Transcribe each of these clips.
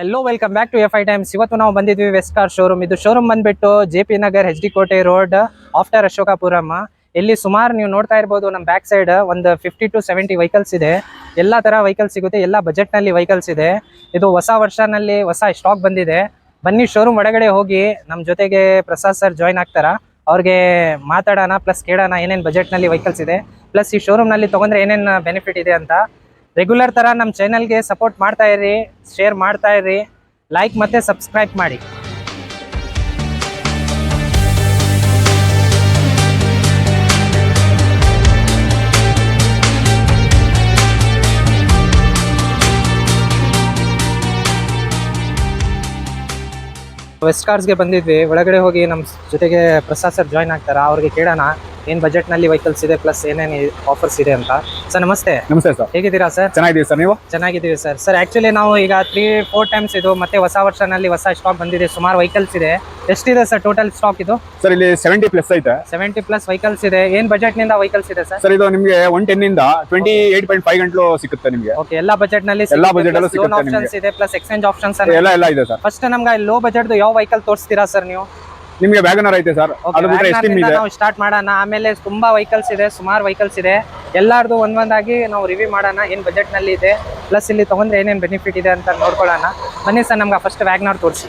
Hello welcome back to F I times ಇವತ್ತು ನಾವು ಬಂದಿದ್ವಿ ವೆಸ್ಟ್ ಕಾರ್ ಶೋರೂಮ್ ಇದು ಶೋರೂಮ್ ಬಂದ್ಬಿಟ್ಟು J P Nagar H D Kote road after ಅಶೋಕಪುರಮ್ಮ ಇಲ್ಲಿ ಸುಮಾರು ನೀವು ನೋಡ್ತಾ ಇರ್ಬೋದು ನಮ್ಮ ಬ್ಯಾಕ್ ಸೈಡ್ ಒಂದು ಫಿಫ್ಟಿ ಟು ಸೆವೆಂಟಿ ವೆಹಿಕಲ್ಸ್ ಇದೆ. ಎಲ್ಲ ಥರ ವೆಹಿಕಲ್ಸ್ ಸಿಗುತ್ತೆ. ಎಲ್ಲ ಬಜೆಟ್ನಲ್ಲಿ ವೆಹಿಕಲ್ಸ್ ಇದೆ. ಇದು ಹೊಸ ವರ್ಷನಲ್ಲಿ ಹೊಸ ಸ್ಟಾಕ್ ಬಂದಿದೆ. ಬನ್ನಿ ಶೋರೂಮ್ ಒಳಗಡೆ ಹೋಗಿ ನಮ್ಮ ಜೊತೆಗೆ ಪ್ರಸಾದ್ ಸರ್ ಜಾಯ್ನ್ ಆಗ್ತಾರ? ಅವ್ರಿಗೆ ಮಾತಾಡೋಣ ಪ್ಲಸ್ ಕೇಳೋಣ ಏನೇನು ಬಜೆಟ್ನಲ್ಲಿ ವೆಹಿಕಲ್ಸ್ ಇದೆ. ಪ್ಲಸ್ ಈ ಶೋರೂಮ್ನಲ್ಲಿ ತೊಗೊಂಡ್ರೆ ಏನೇನು ಬೆನಿಫಿಟ್ ಇದೆ ಅಂತ. ರೆಗ್ಯುಲರ್ ಥರ ನಮ್ಮ ಚಾನಲ್ಗೆ ಸಪೋರ್ಟ್ ಮಾಡ್ತಾ ಇರಿ ಶೇರ್ ಮಾಡ್ತಾ ಇರಿ ಲೈಕ್ ಮತ್ತೆ ಸಬ್ಸ್ಕ್ರೈಬ್ ಮಾಡಿ. ವೆಸ್ಟ್ ಕಾರ್ಸ್ಗೆ ಬಂದಿದ್ವಿ. ಒಳಗಡೆ ಹೋಗಿ ನಮ್ಮ ಜೊತೆಗೆ ಪ್ರಸಾದ್ ಸರ್ ಜಾಯ್ನ್ ಆಗ್ತಾರಾ? ಅವ್ರಿಗೆ ಕೇಳೋಣ. ಏನು ಬಜೆಟ್ನಲ್ಲಿ ವೆಹಿಕಲ್ಸ್ ಇದೆ ಪ್ಲಸ್ ಏನೇನು ಆಫರ್ಸ್ ಇದೆ ಅಂತ. ಸರ್ ನಮಸ್ತೆ. ನಮಸ್ತೆ ಸರ್ ಹೇಗಿದ್ದೀರಾ ಸರ್ ಚೆನ್ನಾಗಿದ್ದೀವಿ ಸರ್ ನೀವು? ಚೆನ್ನಾಗಿದ್ದೀವಿ ಸರ್ ಸರ್ ಆಕ್ಚುಲಿ ನಾವು ಈಗ ತ್ರೀ ಫೋರ್ ಟೈಮ್ಸ್ ಇದು ಮತ್ತೆ ಹೊಸ ವರ್ಷನಲ್ಲಿ ಹೊಸ ಸ್ಟಾಕ್ ಬಂದಿದೆ. ಸುಮಾರು ವೆಹಿಕಲ್ಸ್ ಇದೆ. ಎಷ್ಟಿದೆ ಸರ್ ಟೋಟಲ್ ಸ್ಟಾಕ್ ಇದು? ಸರ್ ಇಲ್ಲಿ ಸೆವೆಂಟಿ ಪ್ಲಸ್ ಐತೆ. ಸೆವೆಂಟಿ ಪ್ಲಸ್ ವೆಹಿಕಲ್ಸ್ ಇದೆ. ಏನ್ ಬಜೆಟ್ನಿಂದ ವೆಹಿಕಲ್ಸ್ ಇದೆ ಸರ್ ಸರ್ ಇದು ನಿಮಗೆ ಒನ್ ಟೆನ್ ಇಂದ ಟ್ವೆಂಟಿ ಏಟ್ ಪಾಯಿಂಟ್ ಫೈವ್ ಗಂಟಲು ಸಿಗುತ್ತೆ ನಿಮಗೆ. ಓಕೆ ಎಲ್ಲ ಬಜೆಟ್ನಲ್ಲಿ ಎಲ್ಲಾ ಬಜೆಟ್ ಸಿಗುತ್ತೆ ಆಪ್ಷನ್ಸ್ ಇದೆ ಪ್ಲಸ್ ಎಕ್ಸ್ಚೇಂಜ್ ಆಪ್ಷನ್ಸ್ ಎಲ್ಲ ಎಲ್ಲ ಇದೆ ಸರ್ ಫಸ್ಟ್ ನಮ್ಗೆ ಲೋ ಬಜೆಟ್ ಯಾವ ವೆಹಿಕಲ್ ತೋರಿಸ್ತೀರಾ ಸರ್ ನೀವು? ನಿಮಗೆ ವ್ಯಾಗನರ್ ಐತೆ ಸರ್ ಅದು ಎಸ್ಟಿಮ್ ಇದೆ ನಾವು ಸ್ಟಾರ್ಟ್ ಮಾಡೋಣ. ಆಮೇಲೆ ತುಂಬಾ ವೆಹಿಕಲ್ಸ್ ಇದೆ ಸುಮಾರು ವೆಹಿಕಲ್ಸ್ ಇದೆ. ಎಲ್ಲಾರ್ದು ಒಂದೊಂದಾಗಿ ನಾವು ರಿವ್ಯೂ ಮಾಡೋಣ ಏನ್ ಬಜೆಟ್ನಲ್ಲಿ ಇದೆ ಪ್ಲಸ್ ಇಲ್ಲಿ ತಗೊಂಡ್ರೆ ಏನೇನ್ ಬೆನಿಫಿಟ್ ಇದೆ ಅಂತ ನೋಡ್ಕೊಳ್ಳೋಣ. ಬನ್ನಿ ಸರ್ ನಮ್ಗೆ ಫಸ್ಟ್ ವ್ಯಾಗ್ನಾರ್ ತೋರಿಸಿ.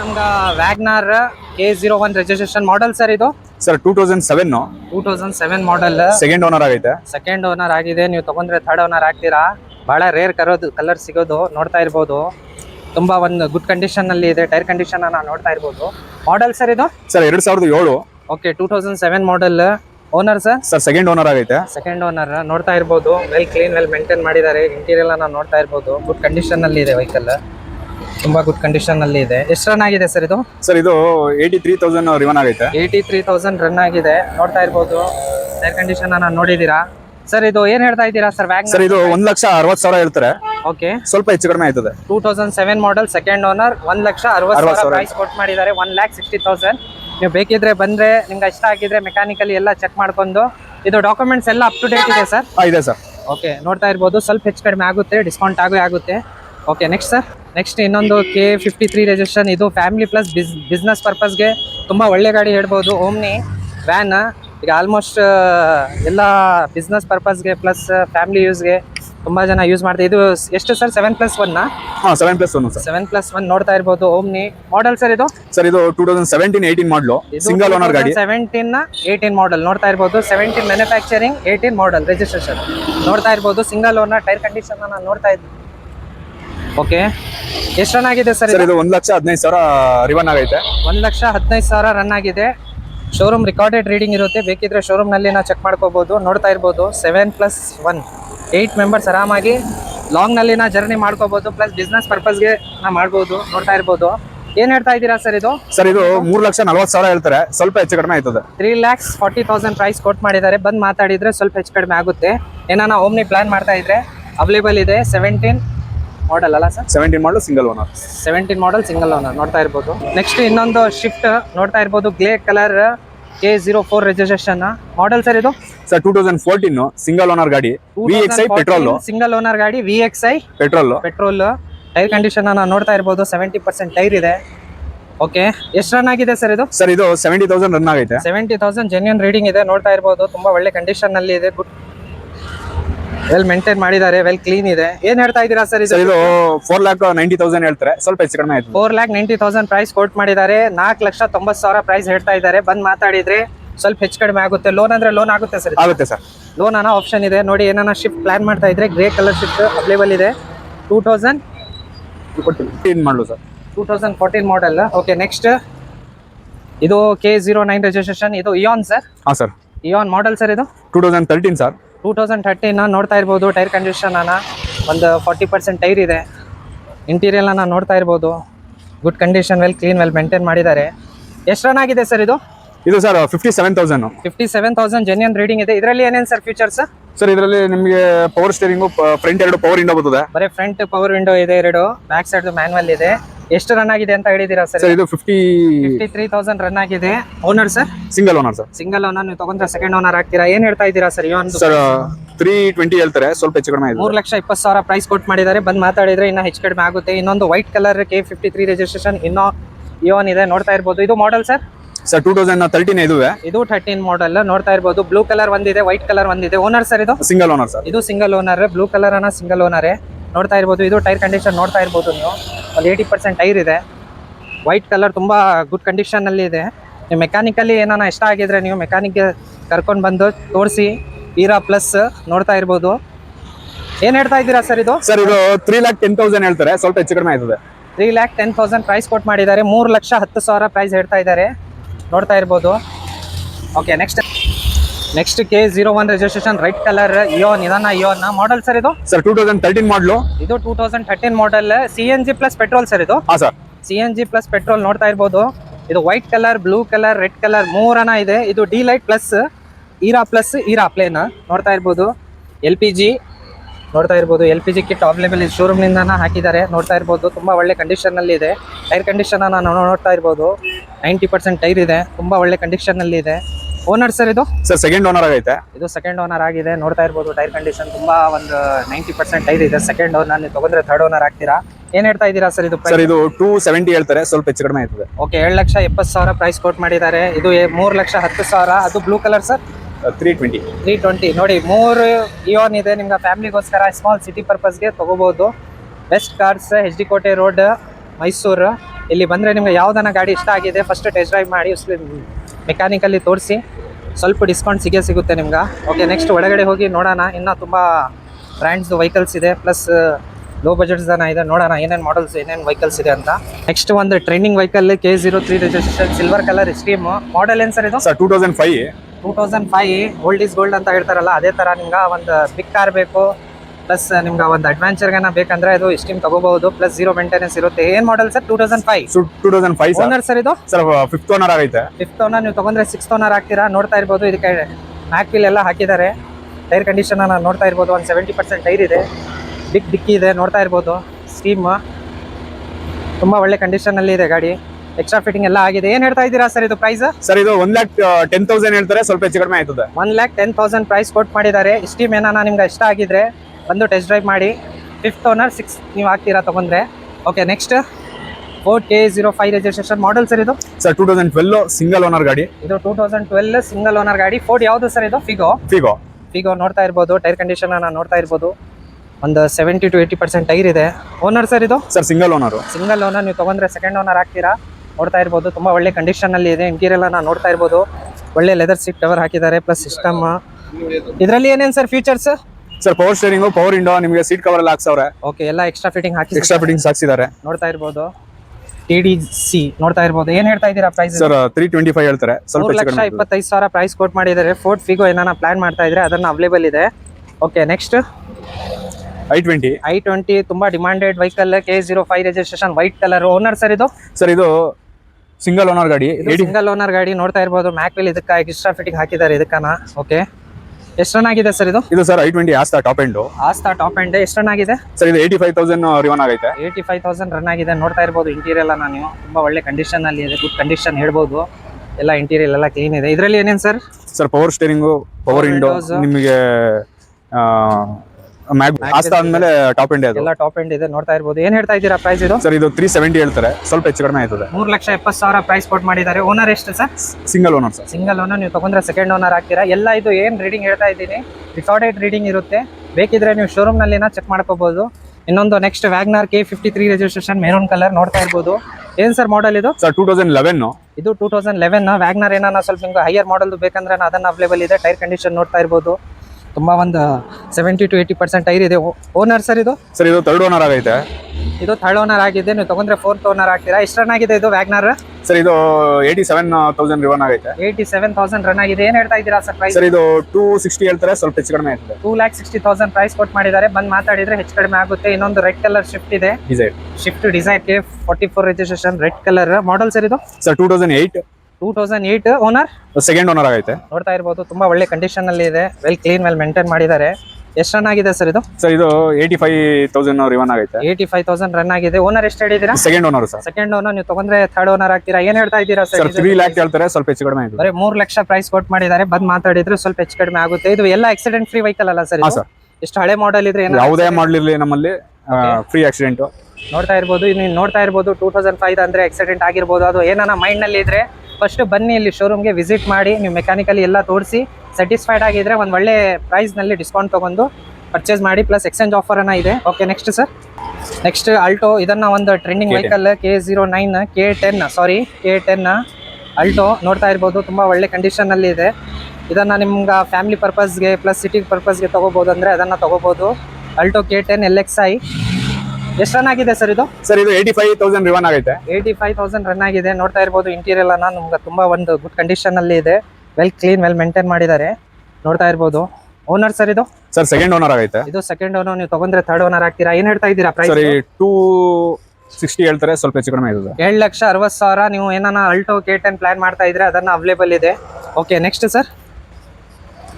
ನಮ್ಗೆ WagonR K zero one registration model sir ಇದು sir two thousand seven two thousand seven model second owner ಆಗೈತೆ? ಸೆಕೆಂಡ್ ಓನರ್ ಆಗಿದೆ. ನೀವು ತಗೊಂಡ್ರೆ ಥರ್ಡ್ ಓನರ್ ಆಗ್ತೀರಾ. ಬಹಳ ರೇರ್ ಕರೋದು ಕಲರ್ ಸಿಗೋದು ನೋಡ್ತಾ ಇರ್ಬೋದು. ತುಂಬಾ ಒಂದು ಗುಡ್ ಕಂಡೀಷನ್ ಅಲ್ಲಿ ಇದೆ ಟೈರ್ ಕಂಡೀಷನ್ ನಾವು ನೋಡ್ತಾ ಇರ್ಬೋದು. ಮಾಡೆಲ್ ಸರ್ ಇದು? ಸರ್ ಎರಡ್ ಸಾವಿರದ ಏಳು. Okay two thousand seven model owner sir sir second owner ಆಗೈತೆ. ಸೆಕೆಂಡ್ ಓನರ್ ನೋಡ್ತಾ ಇರ್ಬೋದು. ವೆಲ್ ಕ್ಲೀನ್ ವೆಲ್ ಮೇಂಟೈನ್ ಮಾಡಿದ್ದಾರೆ. ಇಂಟೀರಿಯರ್ ಅನ್ನ ನೋಡ್ತಾ ಇರ್ಬೋದು. ಗುಡ್ ಕಂಡೀಷನ್ ಅಲ್ಲಿ ಇದೆ ವೆಹಿಕಲ್ ತುಂಬಾ ಗುಡ್ ಕಂಡೀಷನ್ ಅಲ್ಲಿ ಇದೆ. ಎಷ್ಟು ರನ್ ಆಗಿದೆ ಸರ್ ಇದು? ಸರ್ ಇದು ಏಯ್ಟಿ ತ್ರೀ ತೌಸಂಡ್ ರಿವನ್ ಆಗೈತೆ. ಏಯ್ಟಿ ತ್ರೀ ತೌಸಂಡ್ ರನ್ ಆಗಿದೆ. ನೋಡ್ತಾ ಇರ್ಬೋದು. ಟೈರ್ ಕಂಡೀಷನ್ ಅನ್ನ ನೋಡಿದೀರಾ ಸರ್ ಇದು ಏನ್ ಹೇಳ್ತಾ ಇದ್ದೀರಾ? ಸರ್ ವ್ಯಾಗ್ ಸರ್ ಇದು ಒಂದ್ ಲಕ್ಷ ಅರವತ್ ಸಾವಿರ ಹೇಳ್ತಾರೆ. ಓಕೆ ಸ್ವಲ್ಪ ಹೆಚ್ಚು ಕಡಿಮೆ ಆಯ್ತದೆ. Two thousand seven model second owner ಒಂದ್ ಲಕ್ಷ ಅರವತ್ತು ಸಾವಿರ. ಪ್ರೈಸ್ ಕೊಟ್ಟು ಮಾಡಿದ್ದಾರೆ. ಒನ್ ಲ್ಯಾಕ್ ಸಿಕ್ಸ್ಟಿ ತೌಸಂಡ್ ನೀವು ಬೇಕಿದ್ರೆ ಬಂದ್ರೆ ನಿಮ್ಗೆ ಇಷ್ಟ ಆಗಿದ್ರೆ ಮೆಕ್ಯಾನಿಕಲಿ ಎಲ್ಲ ಚೆಕ್ ಮಾಡ್ಕೊಂಡು ಇದು ಡಾಕ್ಯುಮೆಂಟ್ಸ್ ಎಲ್ಲ ಅಪ್ ಟು ಡೇಟ್ ಇದೆ ಸರ್ ಇದೆ ಸರ್ ಓಕೆ ನೋಡ್ತಾ ಇರ್ಬೋದು. ಸ್ವಲ್ಪ ಹೆಚ್ಚು ಕಡಿಮೆ ಆಗುತ್ತೆ ಡಿಸ್ಕೌಂಟ್ ಆಗೇ ಆಗುತ್ತೆ. ಓಕೆ ನೆಕ್ಸ್ಟ್ ಸರ್ ನೆಕ್ಸ್ಟ್ ಇನ್ನೊಂದು ಕೆ ಫಿಫ್ಟಿ ತ್ರೀ ರಿಜಿಸ್ಟ್ರೇಷನ್ ಇದು ಫ್ಯಾಮಿಲಿ ಪ್ಲಸ್ ಬಿಸ್ ಬಿಸ್ನೆಸ್ ಪರ್ಪಸ್ಗೆ ತುಂಬ ಒಳ್ಳೆ ಗಾಡಿ ಹೇಳ್ಬೋದು. ಓಮ್ನಿ ವ್ಯಾನ್ ಈಗ ಆಲ್ಮೋಸ್ಟ್ ಎಲ್ಲ ಬಿಸ್ನೆಸ್ ಪರ್ಪಸ್ಗೆ ಪ್ಲಸ್ ಫ್ಯಾಮಿಲಿ ಯೂಸ್ಗೆ ತುಂಬ ಜನ ಯೂಸ್ ಮಾಡ್ತಾರೆ ಇದು ಎಷ್ಟು ಸರ್ ಸೆವೆನ್ ಪ್ಲಸ್ ಒನ್ ಹಾ seven plus one sir seven plus one ನೋಡ್ತಾ ಇರ್ಬೋದು ಓಮ್ನಿ ಮಾಡೆಲ್ ಸರ್ ಇದು? ಸರ್ ಇದು two thousand seventeen eighteen model single owner ಗಾಡಿ. ಸೆವೆಂಟೀನ್ ಏಯ್ಟೀನ್ ಮಾಡೆಲ್ ನೋಡ್ತಾ ಇರ್ಬೋದು seventeen manufacturing eighteen model registration ನೋಡ್ತಾ ಇರ್ಬೋದು ಸಿಂಗಲ್ ಓನರ್ ಟೈರ್ ಕಂಡೀಷನ್ ಅನ್ನ ನೋಡ್ತಾ ಇದ್ದೀನಿ ಓಕೆ ಎಷ್ಟು ರನ್ ಆಗಿದೆ ಸರ್ ಇದು? ಒಂದ್ ಲಕ್ಷ ಹದಿನೈದು ಸಾವಿರ ರಿವನ್ ಆಗೈತೆ. ಒಂದು ಲಕ್ಷ ಹದಿನೈದು ಸಾವಿರ ರನ್ ಆಗಿದೆ. ಶೋರೂಮ್ ರಿಕಾರ್ಡೆಡ್ ರೀಡಿಂಗ್ ಇರುತ್ತೆ. ಬೇಕಿದ್ರೆ ಶೋರೂಮ್ನಲ್ಲಿ ನಾವು ಚೆಕ್ ಮಾಡ್ಕೋಬೋದು. ನೋಡ್ತಾ ಇರ್ಬೋದು. Seven plus one eight members ಆರಾಮಾಗಿ ಲಾಂಗ್ನಲ್ಲಿ ನಾ ಜರ್ನಿ ಮಾಡ್ಕೋಬೋದು. ಪ್ಲಸ್ ಬಿಸ್ನೆಸ್ ಪರ್ಪಸ್ಗೆ ನಾ ಮಾಡ್ಬೋದು. ನೋಡ್ತಾ ಇರ್ಬೋದು. ಏನು ಹೇಳ್ತಾ ಇದ್ದೀರಾ ಸರ್ ಇದು? ಸರ್ ಇದು ಮೂರ್ ಲಕ್ಷ ನಲ್ವತ್ತು ಸಾವಿರ ಹೇಳ್ತಾರೆ. ಸ್ವಲ್ಪ ಹೆಚ್ಚು ಕಡಿಮೆ ಆಯ್ತದೆ. Three lakhs forty thousand price quote ಮಾಡಿದ್ದಾರೆ. ಬಂದು ಮಾತಾಡಿದ್ರೆ ಸ್ವಲ್ಪ ಹೆಚ್ಚು ಕಡಿಮೆ ಆಗುತ್ತೆ. ಏನಾನ ಓಮ್ನಿ ಪ್ಲಾನ್ ಮಾಡ್ತಾ ಇದ್ರೆ ಅವೈಲೇಬಲ್ ಇದೆ. ಸೆವೆಂಟೀನ್ ಮಾಡೆಲ್ ಅಲ್ಲ sir seventeen model single owner seventeen model single owner ನೋಡ್ತಾ ಇರ್ಬೋದು. ನೆಕ್ಸ್ಟ್ ಇನ್ನೊಂದು ಶಿಫ್ಟ್ ನೋಡ್ತಾ ಇರ್ಬೋದು grey colour K zero four registration model sir ಇದು? Sir two thousand fourteen single owner ಗಾಡಿ V X I petrol single owner ಗಾಡಿ V X I petrol petrol tyre condition ಅನ್ನ ನೋಡ್ತಾ ಇರ್ಬೋದು ಸೆವೆಂಟಿ ಪರ್ಸೆಂಟ್ ಟೈರ್ ಇದೆ. Okay ಎಷ್ಟು run ಆಗಿದೆ sir ಇದು? ಸರ್ ಇದು ಸೆವೆಂಟಿ ತೌಸಂಡ್ ರನ್ ಆಗೈತೆ. ಸೆವೆಂಟಿ ತೌಸಂಡ್ ಜೆನ್ಯೂನ್ ರೀಡಿಂಗ್ ಇದೆ ನೋಡ್ತಾ ಇರ್ಬೋದು ತುಂಬಾ ಒಳ್ಳೆ ಕಂಡೀಷನ್ ಅಲ್ಲಿ ಇದೆ ಗುಡ್ ವೆಲ್ ಮೇಂಟೈನ್ ಮಾಡಿದ್ದಾರೆ ವೆಲ್ ಕ್ಲೀನ್ ಇದೆ. ಏನ್ ಹೇಳ್ತಾ ಇದ್ದೀರಾ ಸರ್ ಇದು? ಇದು ಫೋರ್ ಲ್ಯಾಕ್ ನೈಂಟಿ ತೌಸಂಡ್ ಹೇಳ್ತಾರೆ. ಸ್ವಲ್ಪ ಹೆಚ್ಚು ಕಡಿಮೆ ಆಯ್ತು. Four lakh ninety thousand price quote ಮಾಡಿದ್ದಾರೆ. ನಾಲ್ಕು ಲಕ್ಷ ತೊಂಬತ್ತು ಸಾವಿರ ಪ್ರೈಸ್ ಹೇಳ್ತಾ ಇದ್ದಾರೆ. ಬಂದ್ ಮಾತಾಡಿದ್ರೆ ಸ್ವಲ್ಪ ಹೆಚ್ಚು ಕಡಿಮೆ ಆಗುತ್ತೆ. ಲೋನ್ ಅಂದ್ರೆ ಲೋನ್ ಆಗುತ್ತೆ ಸರ್ ಆಗುತ್ತೆ ಸರ್ ಲೋನ್ ಅನ್ನೋ ಆಪ್ಷನ್ ಇದೆ. ನೋಡಿ ಏನಾನ ಶಿಫ್ಟ್ ಪ್ಲಾನ್ ಮಾಡ್ತಾ ಇದ್ರೆ ಗ್ರೇ ಕಲರ್ ಶಿಫ್ಟ್ ಅವೈಲೇಬಲ್ ಇದೆ. Two thousand model sir two thousand fourteen model okay next ಇದು ಕೆ ಜೀರೋ ನೈನ್ ರಿಜಿಸ್ಟ್ರೇಷನ್ ಇದು ಇಯಾನ್ ಸರ್ ಹಾಂ ಸರ್ ಇಯಾನ್ ಮಾಡೆಲ್ ಸರ್ ಇದು. Two thousand thirteen sir two thousand thirteen ನೋಡ್ತಾ ಇರ್ಬೋದು tyre ಕಂಡೀಷನನ್ನು ಒಂದು forty percent tyre ಇದೆ. ಇಂಟೀರಿಯಲ್ನ ನಾನು ನೋಡ್ತಾ ಇರ್ಬೋದು. Good condition well clean well maintain ಮಾಡಿದ್ದಾರೆ. ಎಷ್ಟು ರನ್ ಆಗಿದೆ ಸರ್ ಇದು? ಇದು sir fifty seven thousand fifty seven thousand genuine reading ಇದೆ. ಇದರಲ್ಲಿ ಏನೇನು ಸರ್ ಫೀಚರ್ಸ್ ಸರ್ ಇದರಲ್ಲಿ ನಿಮಗೆ ಪವರ್ ಸ್ಟೇರಿಂಗು ಫ್ರಂಟ್ ಎರಡು ಪವರ್ ವಿಂಡೋ ಬರ್ತದೆ. ಬರೀ ಫ್ರಂಟ್ ಪವರ್ ವಿಂಡೋ ಇದೆ ಎರಡು. ಬ್ಯಾಕ್ ಸೈಡ್ ಮ್ಯಾನ್ವಲ್ ಇದೆ. ಎಷ್ಟು ರನ್ ಆಗಿದೆ ಅಂತ ಹೇಳಿದೀರಾ ಸರ್? ಸರ್ ಇದು fifty fifty three thousand run ಆಗಿದೆ. Owner sir single owner sir single owner ನೀವು ತಗೊಂಡ್ರೆ ಸೆಕೆಂಡ್ ಓನರ್ ಆಗ್ತೀರಾ? ಏನ್ ಹೇಳ್ತಾ ಇದ್ದೀರಾ ಸರ್ ಒಂದು ಸರ್ ತ್ರೀ ಟ್ವೆಂಟಿ ಹೇಳ್ತಾರೆ ಸ್ವಲ್ಪ ಹೆಚ್ಚು ಕಡಿಮೆ ಮೂರ್ ಲಕ್ಷ ಇಪ್ಪತ್ತು ಸಾವಿರ ಪ್ರೈಸ್ ಕೊಟ್ಟು ಮಾಡಿದ್ದಾರೆ. ಬಂದ್ ಮಾತಾಡಿದ್ರೆ ಇನ್ನ ಹೆಚ್ಚು ಕಡಿಮೆ ಆಗುತ್ತೆ. ಇನ್ನೊಂದು white colour K fifty three registration ಇನ್ನೋ ಇಯೋನ್ ಇದೆ. ನೋಡ್ತಾ ಇರ್ಬೋದು. ಇದು model sir sir two thousand thirteen ಇದು ಇದು ಥರ್ಟೀನ್ ಮಾಡೆಲ್ ನೋಡ್ತಾ ಇರ್ಬೋದು. ಬ್ಲೂ ಕಲರ್ ಒಂದಿದೆ ವೈಟ್ ಕಲರ್ ಒಂದಿದೆ. ಓನರ್ ಸರ್ ಇದು? ಸಿಂಗಲ್ ಓನರ್ ಸರ್ ಇದು ಸಿಂಗಲ್ ಓನರ್ ಬ್ಲೂ ಕಲರ್ ಅನ್ನ ಸಿಂಗಲ್ ಓನರ್ ನೋಡ್ತಾ ಇರ್ಬೋದು. ಇದು ಟೈರ್ ಕಂಡೀಷನ್ ನೋಡ್ತಾ ಇರ್ಬೋದು ನೀವು. ಒಂದು ಏಯ್ಟಿ ಪರ್ಸೆಂಟ್ ಟೈರ್ ಇದೆ. ವೈಟ್ ಕಲರ್ ತುಂಬ ಗುಡ್ ಕಂಡೀಷನಲ್ಲಿ ಇದೆ. ನೀವು ಮೆಕ್ಯಾನಿಕಲ್ಲಿ ಏನಾನ ಇಷ್ಟ ಆಗಿದ್ರೆ ನೀವು ಮೆಕ್ಯಾನಿಕ್ಗೆ ಕರ್ಕೊಂಡು ಬಂದು ತೋರಿಸಿ ಈರಾ ಪ್ಲಸ್ ನೋಡ್ತಾ ಇರ್ಬೋದು. ಏನು ಹೇಳ್ತಾ ಇದ್ದೀರಾ ಸರ್ ಇದು? ಸರ್ ಇದು ತ್ರೀ ಲ್ಯಾಕ್ ಟೆನ್ ತೌಸಂಡ್ ಹೇಳ್ತಾರೆ. ಸ್ವಲ್ಪ ಹೆಚ್ಚು ಕಡಿಮೆ ಆಯ್ತದೆ. Three lakh ten thousand price ಕೊಟ್ಟು ಮಾಡಿದ್ದಾರೆ. ಮೂರು ಲಕ್ಷ ಹತ್ತು ಸಾವಿರ ಪ್ರೈಸ್ ಹೇಳ್ತಾ ಇದ್ದಾರೆ. ನೋಡ್ತಾ ಇರ್ಬೋದು. Okay next next K zero one registration white colour Eon ಇದನ್ನ ಇಯೋನ್ ಮಾಡೆಲ್ ಸರ್ ಇದು? Sir two thousand thirteen model ಇದು two thousand thirteen model C N G plus petrol sir ಇದು. ಹಾಂ sir C N G plus petrol ನೋಡ್ತಾ ಇರ್ಬೋದು. ಇದು white colour blue colour red colour ಮೂರನ ಇದೆ. ಇದು D lite plus Era plus Era plain ನೋಡ್ತಾ ಇರ್ಬೋದು. ಎಲ್ ಪಿ ಜಿ ನೋಡ್ತಾ ಇರ್ಬೋದು. L P G kit available ಇದೆ ಶೋರೂಮ್ನಿಂದ ಹಾಕಿದ್ದಾರೆ. ನೋಡ್ತಾ ಇರ್ಬೋದು. ತುಂಬಾ ಒಳ್ಳೆ ಕಂಡೀಷನ್ ಕಂಡೀಷನಲ್ಲಿ ಇದೆ. ಟೈರ್ ಕಂಡೀಷನ್ ನಾನು ನೋಡ್ತಾ ಇರ್ಬೋದು. ನೈಂಟಿ ಪರ್ಸೆಂಟ್ ಟೈರ್ ಇದೆ. ತುಂಬಾ ಒಳ್ಳೆ ಕಂಡೀಷನ್ ಕಂಡೀಷನಲ್ಲಿ ಇದೆ. ಓನರ್ ಸರ್ ಇದು? ಸರ್ ಸೆಕೆಂಡ್ ಓನರ್ ಆಗೈತೆ. ಇದು ಸೆಕೆಂಡ್ ಓನರ್ ಆಗಿದೆ. ನೋಡ್ತಾ ಇರ್ಬೋದು ಟೈರ್ ಕಂಡೀಷನ್ ತುಂಬಾ ಒಂದು ನೈಂಟಿ ಪರ್ಸೆಂಟ್ ಟೈರ್ ಇದೆ. ಸೆಕೆಂಡ್ ಓನರ್ ನೀವು ತಗೊಂಡ್ರೆ ಥರ್ಡ್ ಓನರ್ ಆಗ್ತೀರಾ? ಏನ್ ಹೇಳ್ತಾ ಇದ್ದೀರಾ ಸರ್ ಇದು ಸರ್ ಇದು ಟೂ ಸೆವೆಂಟಿ ಹೇಳ್ತಾರೆ. ಸ್ವಲ್ಪ ಹೆಚ್ಚು ಕಡಿಮೆ ಆಯ್ತದೆ. ಓಕೆ ಏಳು ಲಕ್ಷ ಎಪ್ಪತ್ತು ಸಾವಿರ ಪ್ರೈಸ್ ಕೋಟ್ ಮಾಡಿದ್ದಾರೆ. ಇದು ಮೂರು ಲಕ್ಷ ಹತ್ತು ಸಾವಿರ. ಅದು blue colour sir three twenty three twenty ನೋಡಿ ಮೂರು ಇಯೋನ್ ಇದೆ. ನಿಮ್ಗೆ ಫ್ಯಾಮಿಲಿಗೋಸ್ಕರ ಸ್ಮಾಲ್ ಸಿಟಿ ಪರ್ಪಸ್ಗೆ ತಗೋಬಹುದು best cars H D Kote road Mysuru ಇಲ್ಲಿ ಬಂದರೆ ನಿಮ್ಗೆ ಯಾವ್ದನ್ನ ಗಾಡಿ ಇಷ್ಟ ಆಗಿದೆ ಫಸ್ಟ್ ಟೆಸ್ಟ್ ಡ್ರೈವ್ ಮಾಡಿ ಮೆಕ್ಯಾನಿಕಲ್ಲಿ ತೋರಿಸಿ. ಸ್ವಲ್ಪ ಡಿಸ್ಕೌಂಟ್ ಸಿಗೇ ಸಿಗುತ್ತೆ ನಿಮ್ಗೆ. ಓಕೆ ನೆಕ್ಸ್ಟ್ ಒಳಗಡೆ ಹೋಗಿ ನೋಡೋಣ. ಇನ್ನೂ ತುಂಬ ಬ್ರ್ಯಾಂಡ್ಸ್ದು ವೆಹಿಕಲ್ಸ್ ಇದೆ. ಪ್ಲಸ್ ಲೋ ಬಜೆಟ್ ದನ ಇದೆ. ನೋಡೋಣ ಏನೇನು ಮಾಡಲ್ಸ್ ಏನೇನು ವೆಹಿಕಲ್ಸ್ ಇದೆ ಅಂತ. ನೆಕ್ಸ್ಟ್ ಒಂದು training vehicle K zero three registration silver colour scheme model ಏನು ಸರ್ ಇದು? Sir two thousand five two thousand five old is gold ಅಂತ ಹೇಳ್ತಾರಲ್ಲ ಅದೇ ಥರ ನಿಮ್ಗೆ ಒಂದು ಬಿಗ್ ಕಾರ್ ಬೇಕು. ಪ್ಲಸ್ ನಿಮ್ಗೆ ಒಂದು ಅಡ್ವೆಂಚರ್ಗನ ಬೇಕಂದ್ರೆ ಇದು ಸ್ಟೀಮ್ ತಗೋಬಹುದು. ಪ್ಲಸ್ ಜೀರೋ ಮೇಂಟೆನೆನ್ಸ್ ಇರುತ್ತೆ. ಏನ್ model sir two thousand five two thousand five sir owner sir ಇದು? ಸರ್ ಫಿಫ್ತ್ ಓನರ್ ಆಗೈತೆ. ಫಿಫ್ತ್ ಓನರ್ ನೀವು ತಗೊಂಡ್ರೆ ಸಿಕ್ಸ್ ಓನರ್ ಆಗ್ತೀರಾ? ನೋಡ್ತಾ ಇರ್ಬೋದು. ಇದಕ್ಕೆ ಮ್ಯಾಕ್ ವೀಲ್ ಎಲ್ಲ ಹಾಕಿದ್ದಾರೆ. ಟೈರ್ ಕಂಡೀಷನ್ ನಾನು ನೋಡ್ತಾ ಇರ್ಬೋದು. ಒಂದು ಸೆವೆಂಟಿ ಪರ್ಸೆಂಟ್ ಟೈರ್ ಇದೆ. ಡಿಕ್ ಡಿಕ್ಕಿ ಇದೆ. ನೋಡ್ತಾ ಇರ್ಬೋದು. ಸ್ಟೀಮ್ ತುಂಬ ಒಳ್ಳೆ ಕಂಡೀಷನಲ್ಲಿ ಇದೆ ಗಾಡಿ. ಎಕ್ಸ್ಟ್ರಾ ಫಿಟ್ಟಿಂಗ್ ಎಲ್ಲ ಆಗಿದೆ. ಏನ್ ಹೇಳ್ತಾ ಇದ್ದೀರಾ ಸರ್ ಇದು ಪ್ರೈಸ್ ಸರ್ ಇದು ಒನ್ ಲ್ಯಾಕ್ ಟೆನ್ ತೌಸಂಡ್ ಹೇಳ್ತಾರೆ. ಸ್ವಲ್ಪ ಹೆಚ್ಚು ಕಡಿಮೆ ಆಯ್ತದೆ. One lakh ten thousand price ಕೊಟ್ಟು ಮಾಡಿದ್ದಾರೆ. ಸ್ಟೀಮ್ ಏನಾನ ನಿಮ್ಗೆ ಇಷ್ಟ ಆಗಿದ್ರೆ ಬಂದು ಟೆಸ್ಟ್ ಡ್ರೈವ್ ಮಾಡಿ ಫಿಫ್ತ್ ಓನರ್ ಸಿಕ್ಸ್ ನೀವು ಹಾಕ್ತೀರಾ ತೊಗೊಂಡ್ರೆ. Okay next four K zero five registration model sir ಇದು. Sir two thousand twelve single owner ಗಾಡಿ. ಇದು two thousand twelve single owner ಗಾಡಿ. ಫೋರ್ಡ್ ಯಾವುದು ಸರ್ ಇದು? ಫಿಗೋ ಫಿಗೋ ಫಿಗೋ ನೋಡ್ತಾ ಇರ್ಬೋದು ಟೈರ್ ಕಂಡೀಷನ್ ನಾನು ನೋಡ್ತಾ ಇರ್ಬೋದು. ಒಂದು seventy to eighty percent tyre ಇದೆ. ಓನರ್ ಸರ್ ಇದು? Sir single owner single owner ನೀವು ತೊಗೊಂಡ್ರೆ ಸೆಕೆಂಡ್ ಓನರ್ ಹಾಕ್ತೀರಾ? ನೋಡ್ತಾ ಇರ್ಬೋದು ತುಂಬ ಒಳ್ಳೆ ಕಂಡೀಷನಲ್ಲಿ ಇದೆ ಇಂಟೀರಿಯಲ್ ನಾನು ನೋಡ್ತಾ ಇರ್ಬೋದು. ಒಳ್ಳೆ ಲೆದರ್ ಸೀಟ್ ಕವರ್ ಹಾಕಿದ್ದಾರೆ ಪ್ಲಸ್ ಸಿಸ್ಟಮ್ ಇದರಲ್ಲಿ ಏನೇನು sir features sir power steering power window ನಿಮಗೆ ಸೀಟ್ ಕವರ್ ಎಲ್ಲ ಹಾಕ್ಸವ್ರೆ. ಓಕೆ ಎಲ್ಲ ಎಕ್ಸ್ಟ್ರಾ ಫಿಟ್ಟಿಂಗ್ ಹಾಕಿ ಎಕ್ಸ್ಟ್ರಾ ಫಿಟ್ಟಿಂಗ್ಸ್ ಹಾಕ್ಸಿದ್ದಾರೆ. ನೋಡ್ತಾ ಇರ್ಬೋದು. ಟಿ ಡಿ ಸಿ ನೋಡ್ತಾ ಇರ್ಬೋದು. ಏನ್ ಹೇಳ್ತಾ ಇದ್ದೀರಾ price sir three twenty five ಹೇಳ್ತಾರೆ. ಸ್ವಲ್ಪ ಮೂರು ಲಕ್ಷ. ಇಪ್ಪತ್ತೈದು ಸಾವಿರ ಪ್ರೈಸ್ ಕೋಟ್ ಮಾಡಿದ್ದಾರೆ. ಫೋರ್ಟ್ ಫಿಗೋ ಏನಾನ ಪ್ಲಾನ್ ಮಾಡ್ತಾ ಇದ್ರೆ ಅದನ್ನ ಅವೈಲೇಬಲ್ ಇದೆ. Okay next i twenty i twenty ತುಂಬಾ demanded vehicle K zero five registration white colour owner sir ಇದು? ಸರ್ ಇದು ಸಿಂಗಲ್ ಓನರ್ ಗಾಡಿ ಸಿಂಗಲ್ ಓನರ್ ಗಾಡಿ ನೋಡ್ತಾ ಇರ್ಬೋದು. ಮ್ಯಾಕ್ವಿಲ್ ಇದಕ್ಕೆ ಎಕ್ಸ್ಟ್ರಾ ಫಿಟ್ಟಿಂಗ್ ಹಾಕಿದ್ದಾರೆ ಇದಕ್ಕನ. ಓಕೆ ಎಷ್ಟು ರನ್ ಆಗಿದೆ ಸರ್ ಇದು? ಇದು sir i twenty Asta top end Asta top end ಎಷ್ಟು ರನ್ ಆಗಿದೆ? ಸರ್ ಇದು ಏಯ್ಟಿ ಫೈವ್ ತೌಸಂಡ್ ರಿವನ್ ಆಗೈತೆ. ಏಯ್ಟಿ ಫೈವ್ ತೌಸಂಡ್ ರನ್ ಆಗಿದೆ. ನೋಡ್ತಾ ಇರ್ಬೋದು ಇಂಟೀರಿಯರ್ ನಾನು. ನೀವು ತುಂಬಾ ಒಳ್ಳೆ ಕಂಡೀಷನ್ ಅಲ್ಲಿ ಇದೆ ಗುಡ್ ಕಂಡೀಷನ್ ಹೇಳ್ಬೋದು. ಎಲ್ಲ ಇಂಟೀರಿಯರ್ ಎಲ್ಲ ಕ್ಲೀನ್ ಇದೆ. ಇದರಲ್ಲಿ ಏನೇನು sir? Sir power steering power windows. ನಿಮಗೆ ಆಸ್ತಾ ಅಂದ್ಮೇಲೆ ಟಾಪ್ ಎಂಡ್ ಎಲ್ಲ ಟಾಪ್ ಎಂಡ್ ಇದೆ. ನೋಡ್ತಾ ಇರ್ಬೋದು. ಏನ್ ಹೇಳ್ತಾ ಇದ್ದೀರಾ ಪ್ರೈಸ್ ಇದು? ಸರ್ ಇದು ತ್ರೀ ಸೆವೆಂಟಿ ಹೇಳ್ತಾರೆ. ಸ್ವಲ್ಪ ಹೆಚ್ಚು ಕಡಿಮೆ ಆಯ್ತದೆ. ಮೂರು ಲಕ್ಷ ಎಪ್ಪತ್ತು ಸಾವಿರ ಪ್ರೈಸ್ ಕೊಟ್ ಮಾಡಿದ್ದಾರೆ. ಓನರ್ ಎಷ್ಟು sir single owner sir single owner ನೀವು ತಗೊಂಡ್ರೆ ಸೆಕೆಂಡ್ ಓನರ್ ಆಗ್ತೀರಾ? ಎಲ್ಲ ಇದು ಏನ್ ರೀಡಿಂಗ್ ಹೇಳ್ತಾ ಇದ್ದೀನಿ? ರಿಕಾರ್ಡೆಡ್ ರೀಡಿಂಗ್ ಇರುತ್ತೆ. ಬೇಕಿದ್ರೆ ನೀವು ಶೋರೂಮ್ ನಲ್ಲಿನ ಚೆಕ್ ಮಾಡ್ಕೋಬಹುದು ಇನ್ನೊಂದು next WagonR K fifty three registration maroon colour ನೋಡ್ತಾ ಇರ್ಬೋದು. ಏನ್ ಸರ್ ಮಾಡೆಲ್ ಇದು? ಸರ್ ಟೂ ತೌಸಂಡ್ ಲೆವೆನ್ ಇದು ಟೂ ತೌಸಂಡ್ ಲೆವೆನ್ ವ್ಯಾಗ್ನಾರ್ ಏನಾರ ಸ್ವಲ್ಪ ನಿಮ್ಗೆ ಹೈಯರ್ ಮಾಡೆಲ್ ಬೇಕಂದ್ರೆ ಅದನ್ನ ಅವೈಲೇಬಲ್ ಇದೆ. ಟೈರ್ ಕಂಡೀಷನ್ ನೋಡ್ತಾ ಇರ್ಬೋದು. ತುಂಬಾ ಒಂದು seventy to eighty percent tyre ಇದೆ. ಓನರ್ ಸರ್ ಇದು? ಸರ್ ಇದು ತರ್ಡ್ ಓನರ್ ಆಗೈತೆ. ಇದು ಥರ್ಡ್ ಓನರ್ ಆಗಿದೆ. ನೀವು ತಗೊಂಡ್ರೆ ಫೋರ್ತ್ ಓನರ್ ಆಗ್ತೀರಾ ಎಷ್ಟು ರನ್ ಆಗಿದೆ ಇದು ವ್ಯಾಗ್ನರ್ ಸರ್ ಇದು ಏಯ್ಟಿ ಸೆವೆನ್ ತೌಸಂಡ್ ರಿವನ್ ಆಗೈತೆ. ಏಯ್ಟಿ ಸೆವೆನ್ ತೌಸಂಡ್ ರನ್ ಆಗಿದೆ. ಏನ್ ಹೇಳ್ತಾ ಇದ್ದೀರಾ ಸರ್ ಪ್ರೈಸ್ ಸರ್ ಇದು ಟೂ ಸಿಕ್ಸ್ಟಿ ಹೇಳ್ತಾರೆ ಸ್ವಲ್ಪ ಹೆಚ್ಚು ಕಡಿಮೆ ಆಯ್ತದೆ. Two lakh sixty thousand price ಕೊಟ್ಟು ಮಾಡಿದ್ದಾರೆ. ಬಂದು ಮಾತಾಡಿದ್ರೆ ಹೆಚ್ಚು ಕಡಿಮೆ ಆಗುತ್ತೆ. ಇನ್ನೊಂದು ರೆಡ್ ಕಲರ್ ಶಿಫ್ಟ್ ಇದೆ. Design Swift design K forty four registration red colour model sir ಇದು? Sir two thousand eight two thousand eight owner second owner ಆಗೈತೆ. ನೋಡ್ತಾ ಇರ್ಬೋದು ತುಂಬಾ ಒಳ್ಳೆ ಕಂಡೀಷನ್ ಅಲ್ಲಿ ಇದೆ ವೆಲ್ ಕ್ಲೀನ್ ವೆಲ್ ಮೇಂಟೈನ್ ಮಾಡಿದ್ದಾರೆ. ಎಷ್ಟು ರನ್ ಆಗಿದೆ ಸರ್ ಇದು? ಸರ್ ಇದು ಏಯ್ಟಿ ಫೈವ್ ತೌಸಂಡ್ ರಿವನ್ ಆಗೈತೆ. ಏಯ್ಟಿ ಫೈವ್ ತೌಸಂಡ್ ರನ್ ಆಗಿದೆ. ಓನರ್ ಎಷ್ಟು ಹೇಳಿದೀರಾ second owner sir second owner ನೀವು ತಗೊಂಡ್ರೆ ಥರ್ಡ್ ಓನರ್ ಆಗ್ತೀರಾ? ಏನ್ ಹೇಳ್ತಾ ಇದ್ದೀರಾ ಸರ್ ತ್ರೀ ಲ್ಯಾಕ್ ಹೇಳ್ತಾರೆ ಸ್ವಲ್ಪ ಹೆಚ್ಚು ಕಡಿಮೆ ಬರೀ ಮೂರ್ ಲಕ್ಷ ಪ್ರೈಸ್ ಕೊಟ್ಟು ಮಾಡಿದ್ದಾರೆ ಬಂದ್ ಮಾತಾಡಿದ್ರೆ ಸ್ವಲ್ಪ ಹೆಚ್ಚು ಕಡಿಮೆ ಆಗುತ್ತೆ. ಇದು ಎಲ್ಲ ಆಕ್ಸಿಡೆಂಟ್ ಫ್ರೀ ವೆಹಿಕಲ್ ಅಲ್ಲ ಸರ್ ಸರ್ ಎಷ್ಟು ಹಳೆ ಮಾಡೆಲ್ ಇದ್ರೆ ಯಾವುದೇ ಮಾಡ್ಲಿರ್ಲಿ ನಮ್ಮಲ್ಲಿ ಫ್ರೀ ಆಕ್ಸಿಡೆಂಟ್ ನೋಡ್ತಾ ಇರ್ಬೋದು ನೀವು ನೋಡ್ತಾ ಇರ್ಬೋದು ಟೂ ತೌಸಂಡ್ ಫೈವ್ ಅಂದ್ರೆ ಆಕ್ಸಿಡೆಂಟ್ ಆಗಿರ್ಬೋದು. ಅದು ಏನಾನ ಮೈಂಡ್ನಲ್ಲಿ ಇದ್ರೆ ಫಸ್ಟ್ ಬನ್ನಿ ಇಲ್ಲಿ ಶೋರೂಮ್ಗೆ ವಿಸಿಟ್ ಮಾಡಿ ನೀವು ಮೆಕ್ಯಾನಿಕಲಿ ಎಲ್ಲ ತೋರಿಸಿ ಸ್ಯಾಟಿಸ್ಫೈಡ್ ಆಗಿದ್ರೆ ಒಂದು ಒಳ್ಳೆ ಪ್ರೈಸ್ನಲ್ಲಿ ಡಿಸ್ಕೌಂಟ್ ತೊಗೊಂಡು ಪರ್ಚೇಸ್ ಮಾಡಿ ಪ್ಲಸ್ ಎಕ್ಸ್ಚೇಂಜ್ ಆಫರ್ ಅನ್ನ ಇದೆ. Okay next sir next Alto ಇದನ್ನ ಒಂದು trending K10. Vehicle K zero nine K ten sorry K ten Alto ನೋಡ್ತಾ ಇರ್ಬೋದು ತುಂಬ ಒಳ್ಳೆ ಕಂಡೀಷನ್ ಅಲ್ಲಿ ಇದೆ. ಇದನ್ನ ನಿಮ್ಗೆ ಫ್ಯಾಮಿಲಿ ಪರ್ಪಸ್ಗೆ ಪ್ಲಸ್ ಸಿಟಿ ಪರ್ಪಸ್ಗೆ ತಗೋಬಹುದು ಅಂದ್ರೆ ಅದನ್ನ ತಗೋಬಹುದು Alto K ten L X I ಎಷ್ಟು ರನ್ ಆಗಿದೆ ಸರ್ ಇದು? ಸರ್ ಇದು ಏಯ್ಟಿ ಫೈವ್ ತೌಸಂಡ್ ರಿವನ್ ಆಗುತ್ತೆ ಏಯ್ಟಿ ಫೈವ್ ತೌಸಂಡ್ ರನ್ ಆಗಿದೆ. ನೋಡ್ತಾ ಇರ್ಬೋದು ಇಂಟೀರಿಯರ್ ಅನ್ನ ನಮ್ಗೆ ತುಂಬಾ ಒಂದು ಗುಡ್ ಕಂಡೀಷನ್ ಅಲ್ಲಿ ಇದೆ. ವೆಲ್ ಕ್ಲೀನ್ ವೆಲ್ ಮೇಂಟೈನ್ ಮಾಡಿದ್ದಾರೆ. ನೋಡ್ತಾ ಇರ್ಬೋದು. ಓನರ್ ಸರ್ ಇದು? ಸರ್ ಸೆಕೆಂಡ್ ಓನರ್ ಆಗೈತೆ. ಇದು ಸೆಕೆಂಡ್ ಓನರ್ ನೀವು ತಗೊಂಡ್ರೆ ಥರ್ಡ್ ಓನರ್ ಆಗ್ತೀರಾ? ಏನ್ ಹೇಳ್ತಾ ಇದ್ದೀರಾ ಪ್ರೈಸ್ ಸರ್ ಟೂ ಸಿಕ್ಸ್ಟಿ ಹೇಳ್ತಾರೆ ಸ್ವಲ್ಪ ಹೆಚ್ಚು ಕಡಿಮೆ ಇದೆ ಏಳು ಲಕ್ಷ ಅರವತ್ತು ಸಾವಿರ ನೀವು ಏನಾನ ಅಲ್ಟೋ ಕೆ ಟೆನ್ ಪ್ಲಾನ್ ಮಾಡ್ತಾ ಇದ್ರೆ ಅದನ್ನ ಅವೈಲೇಬಲ್ ಇದೆ. ಓಕೆ ನೆಕ್ಸ್ಟ್ ಸರ್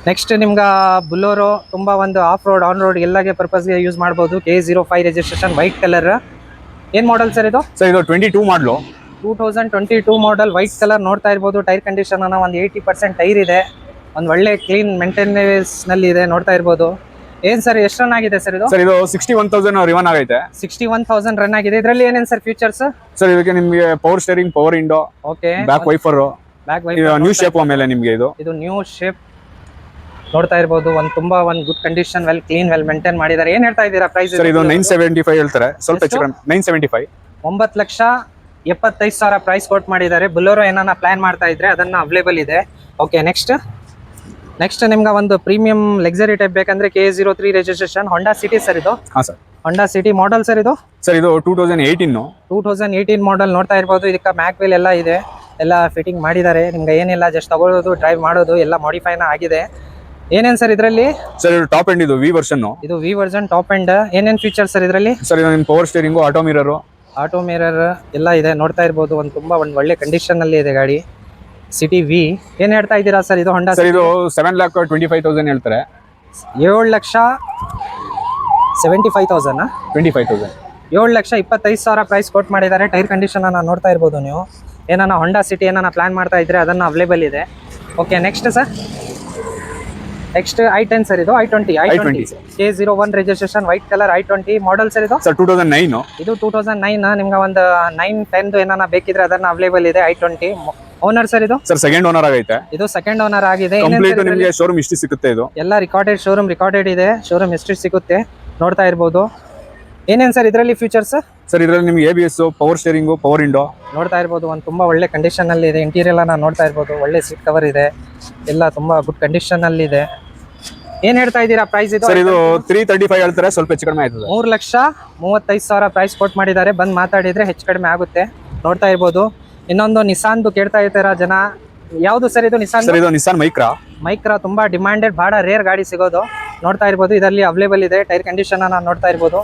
ನೆಕ್ಸ್ಟ್ ನಿಮ್ಗೆ ಬುಲೋರೋ ತುಂಬ ಒಂದು ಆಫ್ ರೋಡ್ ಆನ್ ರೋಡ್ ಎಲ್ಲಗೆ ಪರ್ಪಸ್ಗೆ ಯೂಸ್ ಮಾಡ್ಬೋದು. K zero five registration white colour ಏನು ಮಾಡಲ್ ಸರ್ ಇದು? ಸರ್ ಇದು twenty two model two thousand twenty two model white colour ನೋಡ್ತಾ ಇರ್ಬೋದು ಟೈರ್ ಕಂಡೀಷನ್ ಅನ್ನ ಒಂದು ಏಯ್ಟಿ ಪರ್ಸೆಂಟ್ ಟೈರ್ ಇದೆ. ಒಂದು ಒಳ್ಳೆ ಕ್ಲೀನ್ ಮೇಂಟೆನೆನ್ಸ್ನಲ್ಲಿ ಇದೆ ನೋಡ್ತಾ ಇರ್ಬೋದು. ಏನ್ ಸರ್ ಎಷ್ಟು ರನ್ ಆಗಿದೆ ಸರ್ ಇದು? ಸರ್ ಇದು ಸಿಕ್ಸ್ಟಿ ಒನ್ ತೌಸಂಡ್ ರಿವನ್ ಆಗೈತೆ ಸಿಕ್ಸ್ಟಿ ಒನ್ ತೌಸಂಡ್ ರನ್ ಆಗಿದೆ. ಇದರಲ್ಲಿ ಏನೇನು ಸರ್ ಫೀಚರ್ಸ್ ಸರ್ ಇದಕ್ಕೆ ನಿಮಗೆ power steering power window okay back wiper back wiper new shape ಆಮೇಲೆ ನಿಮಗೆ ಇದು. ಇದು ನ್ಯೂ ಶೇಪ್ ನೋಡ್ತಾ ಇರ್ಬೋದು. ಒಂದು ತುಂಬಾ ಒಂದು good condition well clean well maintain ಮಾಡಿದ್ದಾರೆ. ಏನ್ ಹೇಳ್ತಾ ಇದ್ದೀರಾ ಪ್ರೈಸ್ ಸರ್ ಇದು ನೈನ್ ಸೆವೆಂಟಿ ಫೈವ್ ಹೇಳ್ತಾರೆ. ಸ್ವಲ್ಪ ಹೆಚ್ಚು ಕಡಿಮೆ ನೈನ್ ಸೆವೆಂಟಿ ಫೈವ್ ಒಂಬತ್ತು ಲಕ್ಷ ಎಪ್ಪತ್ತೈದು ಸಾವಿರ ಪ್ರೈಸ್ ಕೋಟ್ ಮಾಡಿದ್ದಾರೆ. ಬುಲೋರೋ ಏನಾನ ಪ್ಲಾನ್ ಮಾಡ್ತಾ ಇದ್ರೆ ಅದನ್ನ ಅವೈಲೇಬಲ್ ಇದೆ. ಓಕೆ ನೆಕ್ಸ್ಟ್ ನೆಕ್ಸ್ಟ್ ನಿಮ್ಗೆ ಒಂದು ಪ್ರೀಮಿಯಂ ಲಕ್ಸರಿ ಟೈಪ್ ಬೇಕಂದ್ರೆ K zero three registration Honda City sir ಇದು? ಹಾಂ sir Honda City model sir ಇದು? ಸರ್ ಇದು two thousand eighteen two thousand eighteen model ನೋಡ್ತಾ ಇರ್ಬೋದು. ಇದಕ್ಕೆ ಮ್ಯಾಕ್ ವೀಲ್ ಎಲ್ಲ ಇದೆ. ಎಲ್ಲ ಫಿಟ್ಟಿಂಗ್ ಮಾಡಿದ್ದಾರೆ. ನಿಮ್ಗೆ ಏನಿಲ್ಲ ಜಸ್ಟ್ ತಗೊಳ್ಳೋದು ಡ್ರೈವ್ ಮಾಡೋದು ಎಲ್ಲ ಮಾಡಿಫೈನ ಆಗಿದೆ. ಏನೇನು ಸರ್ ಇದರಲ್ಲಿ? ಸರ್ ಇದು ಟಾಪ್ ಎಂಡ್ ಇದು ವಿ ವರ್ಷನ್ ಇದು ವಿ ವರ್ಷನ್ ಟಾಪ್ ಎಂಡ್ ಏನೇನ್ ಫೀಚರ್ ಸರ್ ಇದರಲ್ಲಿ? ಸರ್ ಇದು ನಿಮ್ಮ power steering auto mirror auto mirror ಎಲ್ಲ ಇದೆ ನೋಡ್ತಾ ಇರ್ಬೋದು. ಒಂದು ತುಂಬಾ ಒಂದು ಒಳ್ಳೆ ಕಂಡೀಷನ್ ಅಲ್ಲಿ ಇದೆ ಗಾಡಿ. ಸಿಟಿ ವಿ ಏನ್ ಹೇಳ್ತಾ ಇದ್ದೀರಾ ಸರ್ ಇದು ಹೊಂಡಾ ಸರ್ ಇದು seven lakh twenty five thousand ಹೇಳ್ತಾರೆ. ಏಳು lakh seventy five thousand twenty five thousand ಏಳು ಲಕ್ಷ ಇಪ್ಪತ್ತೈದು ಸಾವಿರ ಪ್ರೈಸ್ ಕೊಟ್ ಮಾಡಿದ್ದಾರೆ. ಟೈರ್ ಕಂಡೀಷನ್ ಅನ್ನ ನೋಡ್ತಾ ಇರ್ಬೋದು ನೀವು. ಏನಾನ ಹೊಂಡಾ ಸಿಟಿ ಏನಾನ ಪ್ಲಾನ್ ಮಾಡ್ತಾ ಇದ್ರೆ ಅದನ್ನ ಅವೈಲೇಬಲ್ ಇದೆ. Okay next sir next I ten sir ಇದು I twenty I twenty K zero one registration white colour I twenty model sir ಇದು? ಸರ್ ಟೂ ತೌಸಂಡ್ ನೈನ್ ಇದು ಟೂ ತೌಸಂಡ್ ನೈನ್ ನಿಮ್ಗೆ ಒಂದು ನೈನ್ ಟೆನ್ ಏನಾರ ಬೇಕಿದ್ರೆ ಅದನ್ನ available ಇದೆ I twenty owner sir ಇದು? ಸರ್ ಸೆಕೆಂಡ್ ಓನರ್ ಆಗೈತೆ. ಇದು ಸೆಕೆಂಡ್ ಓನರ್ ಆಗಿದೆ. ಕಂಪ್ಲೀಟ್ ನಿಮಗೆ ಶೋರೂಮ್ ಇಷ್ಟು ಸಿಗುತ್ತೆ ಇದು. ಎಲ್ಲ ರಿಕಾರ್ಡೆಡ್ ಶೋರೂಮ್ ರಿಕಾರ್ಡೆಡ್ ಇದೆ. ಶೋರೂಮ್ ಹಿಸ್ಟ್ರಿ ಸಿಗುತ್ತೆ ನೋಡ್ತಾ ಇರ್ಬೋದು. ಏನೇನು ಸರ್ ಇದರಲ್ಲಿ ಫ್ಯೂಚರ್ಸ್ ಸರ್ ಇದರಲ್ಲಿ ನಿಮ್ಗೆ A B S power steering power window ನೋಡ್ತಾ ಇರ್ಬೋದು ಒಂದು ತುಂಬಾ ಒಳ್ಳೆ ಕಂಡೀಷನ್ ಅಲ್ಲಿ ಇದೆ. ಇಂಟೀರಿಯರ್ ಎಲ್ಲ ನೋಡ್ತಾ ಇರ್ಬೋದು. ಒಳ್ಳೆ ಸೀಟ್ ಕವರ್ ಇದೆ. ಎಲ್ಲ ತುಂಬಾ ಗುಡ್ ಕಂಡೀಷನ್ ಅಲ್ಲಿ ಇದೆ. ಏನ್ ಹೇಳ್ತಾ ಇದ್ದೀರಾ ಪ್ರೈಸ್ ಇದು? ಸರ್ ಇದು ತ್ರೀ ತರ್ಟಿ ಫೈವ್ ಹೇಳ್ತಾರೆ ಸ್ವಲ್ಪ ಹೆಚ್ಚು ಕಡಿಮೆ ಆಯ್ತದೆ. ಮೂರು ಲಕ್ಷ ಮೂವತ್ತೈದು ಸಾವಿರ ಪ್ರೈಸ್ ಕೊಟ್ ಮಾಡಿದ್ದಾರೆ. ಬಂದು ಮಾತಾಡಿದ್ರೆ ಹೆಚ್ಚು ಕಡಿಮೆ ಆಗುತ್ತೆ. ನೋಡ್ತಾ ಇರ್ಬೋದು. ಇನ್ನೊಂದು ನಿಸಾನ್ದು ಕೇಳ್ತಾ ಇರ್ತಾರ ಜನ? ಯಾವುದು ಸರ್ ಇದು ನಿಸಾನ್ ಸರ್ ಇದು ನಿಸಾನ್ ಮೈಕ್ರಾ ಮೈಕ್ರಾ ತುಂಬಾ ಡಿಮ್ಯಾಂಡೆಡ್ ಬಹಳ ರೇರ್ ಗಾಡಿ ಸಿಗೋದು. ನೋಡ್ತಾ ಇರ್ಬೋದು ಇದರಲ್ಲಿ ಅವೈಲೇಬಲ್ ಇದೆ. ಟೈರ್ ಕಂಡೀಷನ್ ನೋಡ್ತಾ ಇರ್ಬೋದು.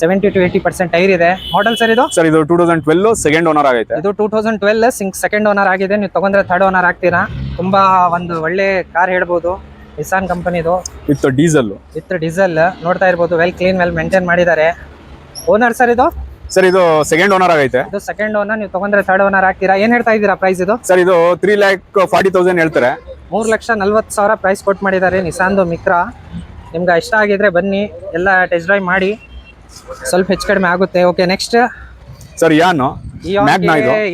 Seventy to eighty percent tyre ಇದೆ. ಮಾಡೆಲ್ ಸರ್ ಇದು? ಸರ್ ಇದು two thousand twelve second owner ಆಗೈತೆ. ಇದು ಟೂ ತೌಸಂಡ್ ಟ್ವೆಲ್ ಸಿಂಗ್ ಸೆಕೆಂಡ್ ಓನರ್ ಆಗಿದೆ. ನೀವು ತಗೊಂಡ್ರೆ ಥರ್ಡ್ ಓನರ್ ಆಗ್ತೀರಾ? ತುಂಬಾ ಒಂದು ಒಳ್ಳೆ ಕಾರ್ ಹೇಳ್ಬೋದು. ನಿಸಾನ್ ಕಂಪನಿದು ವಿತ್ ಡೀಸೆಲ್. With diesel. ನೋಡ್ತಾ ಇರ್ಬೋದು. ವೆಲ್ ಕ್ಲೀನ್ ವೆಲ್ ಮೇಂಟೈನ್ ಮಾಡಿದ್ದಾರೆ. ಓನರ್ ಸರ್ ಇದು? ಸರ್ ಇದು ಸೆಕೆಂಡ್ ಓನರ್ ಆಗೈತೆ. ಇದು ಸೆಕೆಂಡ್ ಓನರ್ ನೀವು ತಗೊಂಡ್ರೆ ಥರ್ಡ್ ಓನರ್ ಆಗ್ತೀರಾ? ಏನ್ ಹೇಳ್ತಾ ಇದ್ದೀರಾ ಪ್ರೈಸ್ ಇದು? ಸರ್ ಇದು ತ್ರೀ ಲ್ಯಾಕ್ ಫಾರ್ಟಿ ತೌಸಂಡ್ ಹೇಳ್ತಾರೆ. ಮೂರು ಲಕ್ಷ ನಲ್ವತ್ತು ಸಾವಿರ ಪ್ರೈಸ್ ಕೊಟ್ಟು ಮಾಡಿದ್ದಾರೆ ನಿಸಾನ್ದು ಮಿಕ್ರಾ ನಿಮ್ಗೆ ಇಷ್ಟ ಆಗಿದ್ರೆ ಬನ್ನಿ. ಎಲ್ಲ ಟೆಸ್ಟ್ ಡ್ರೈವ್ ಮಾಡಿ. ಸ್ವಲ್ಪ ಹೆಚ್ಚು ಕಡಿಮೆ ಆಗುತ್ತೆ. ಓಕೆ ನೆಕ್ಸ್ಟ್ ಸರ್ ಯಾನು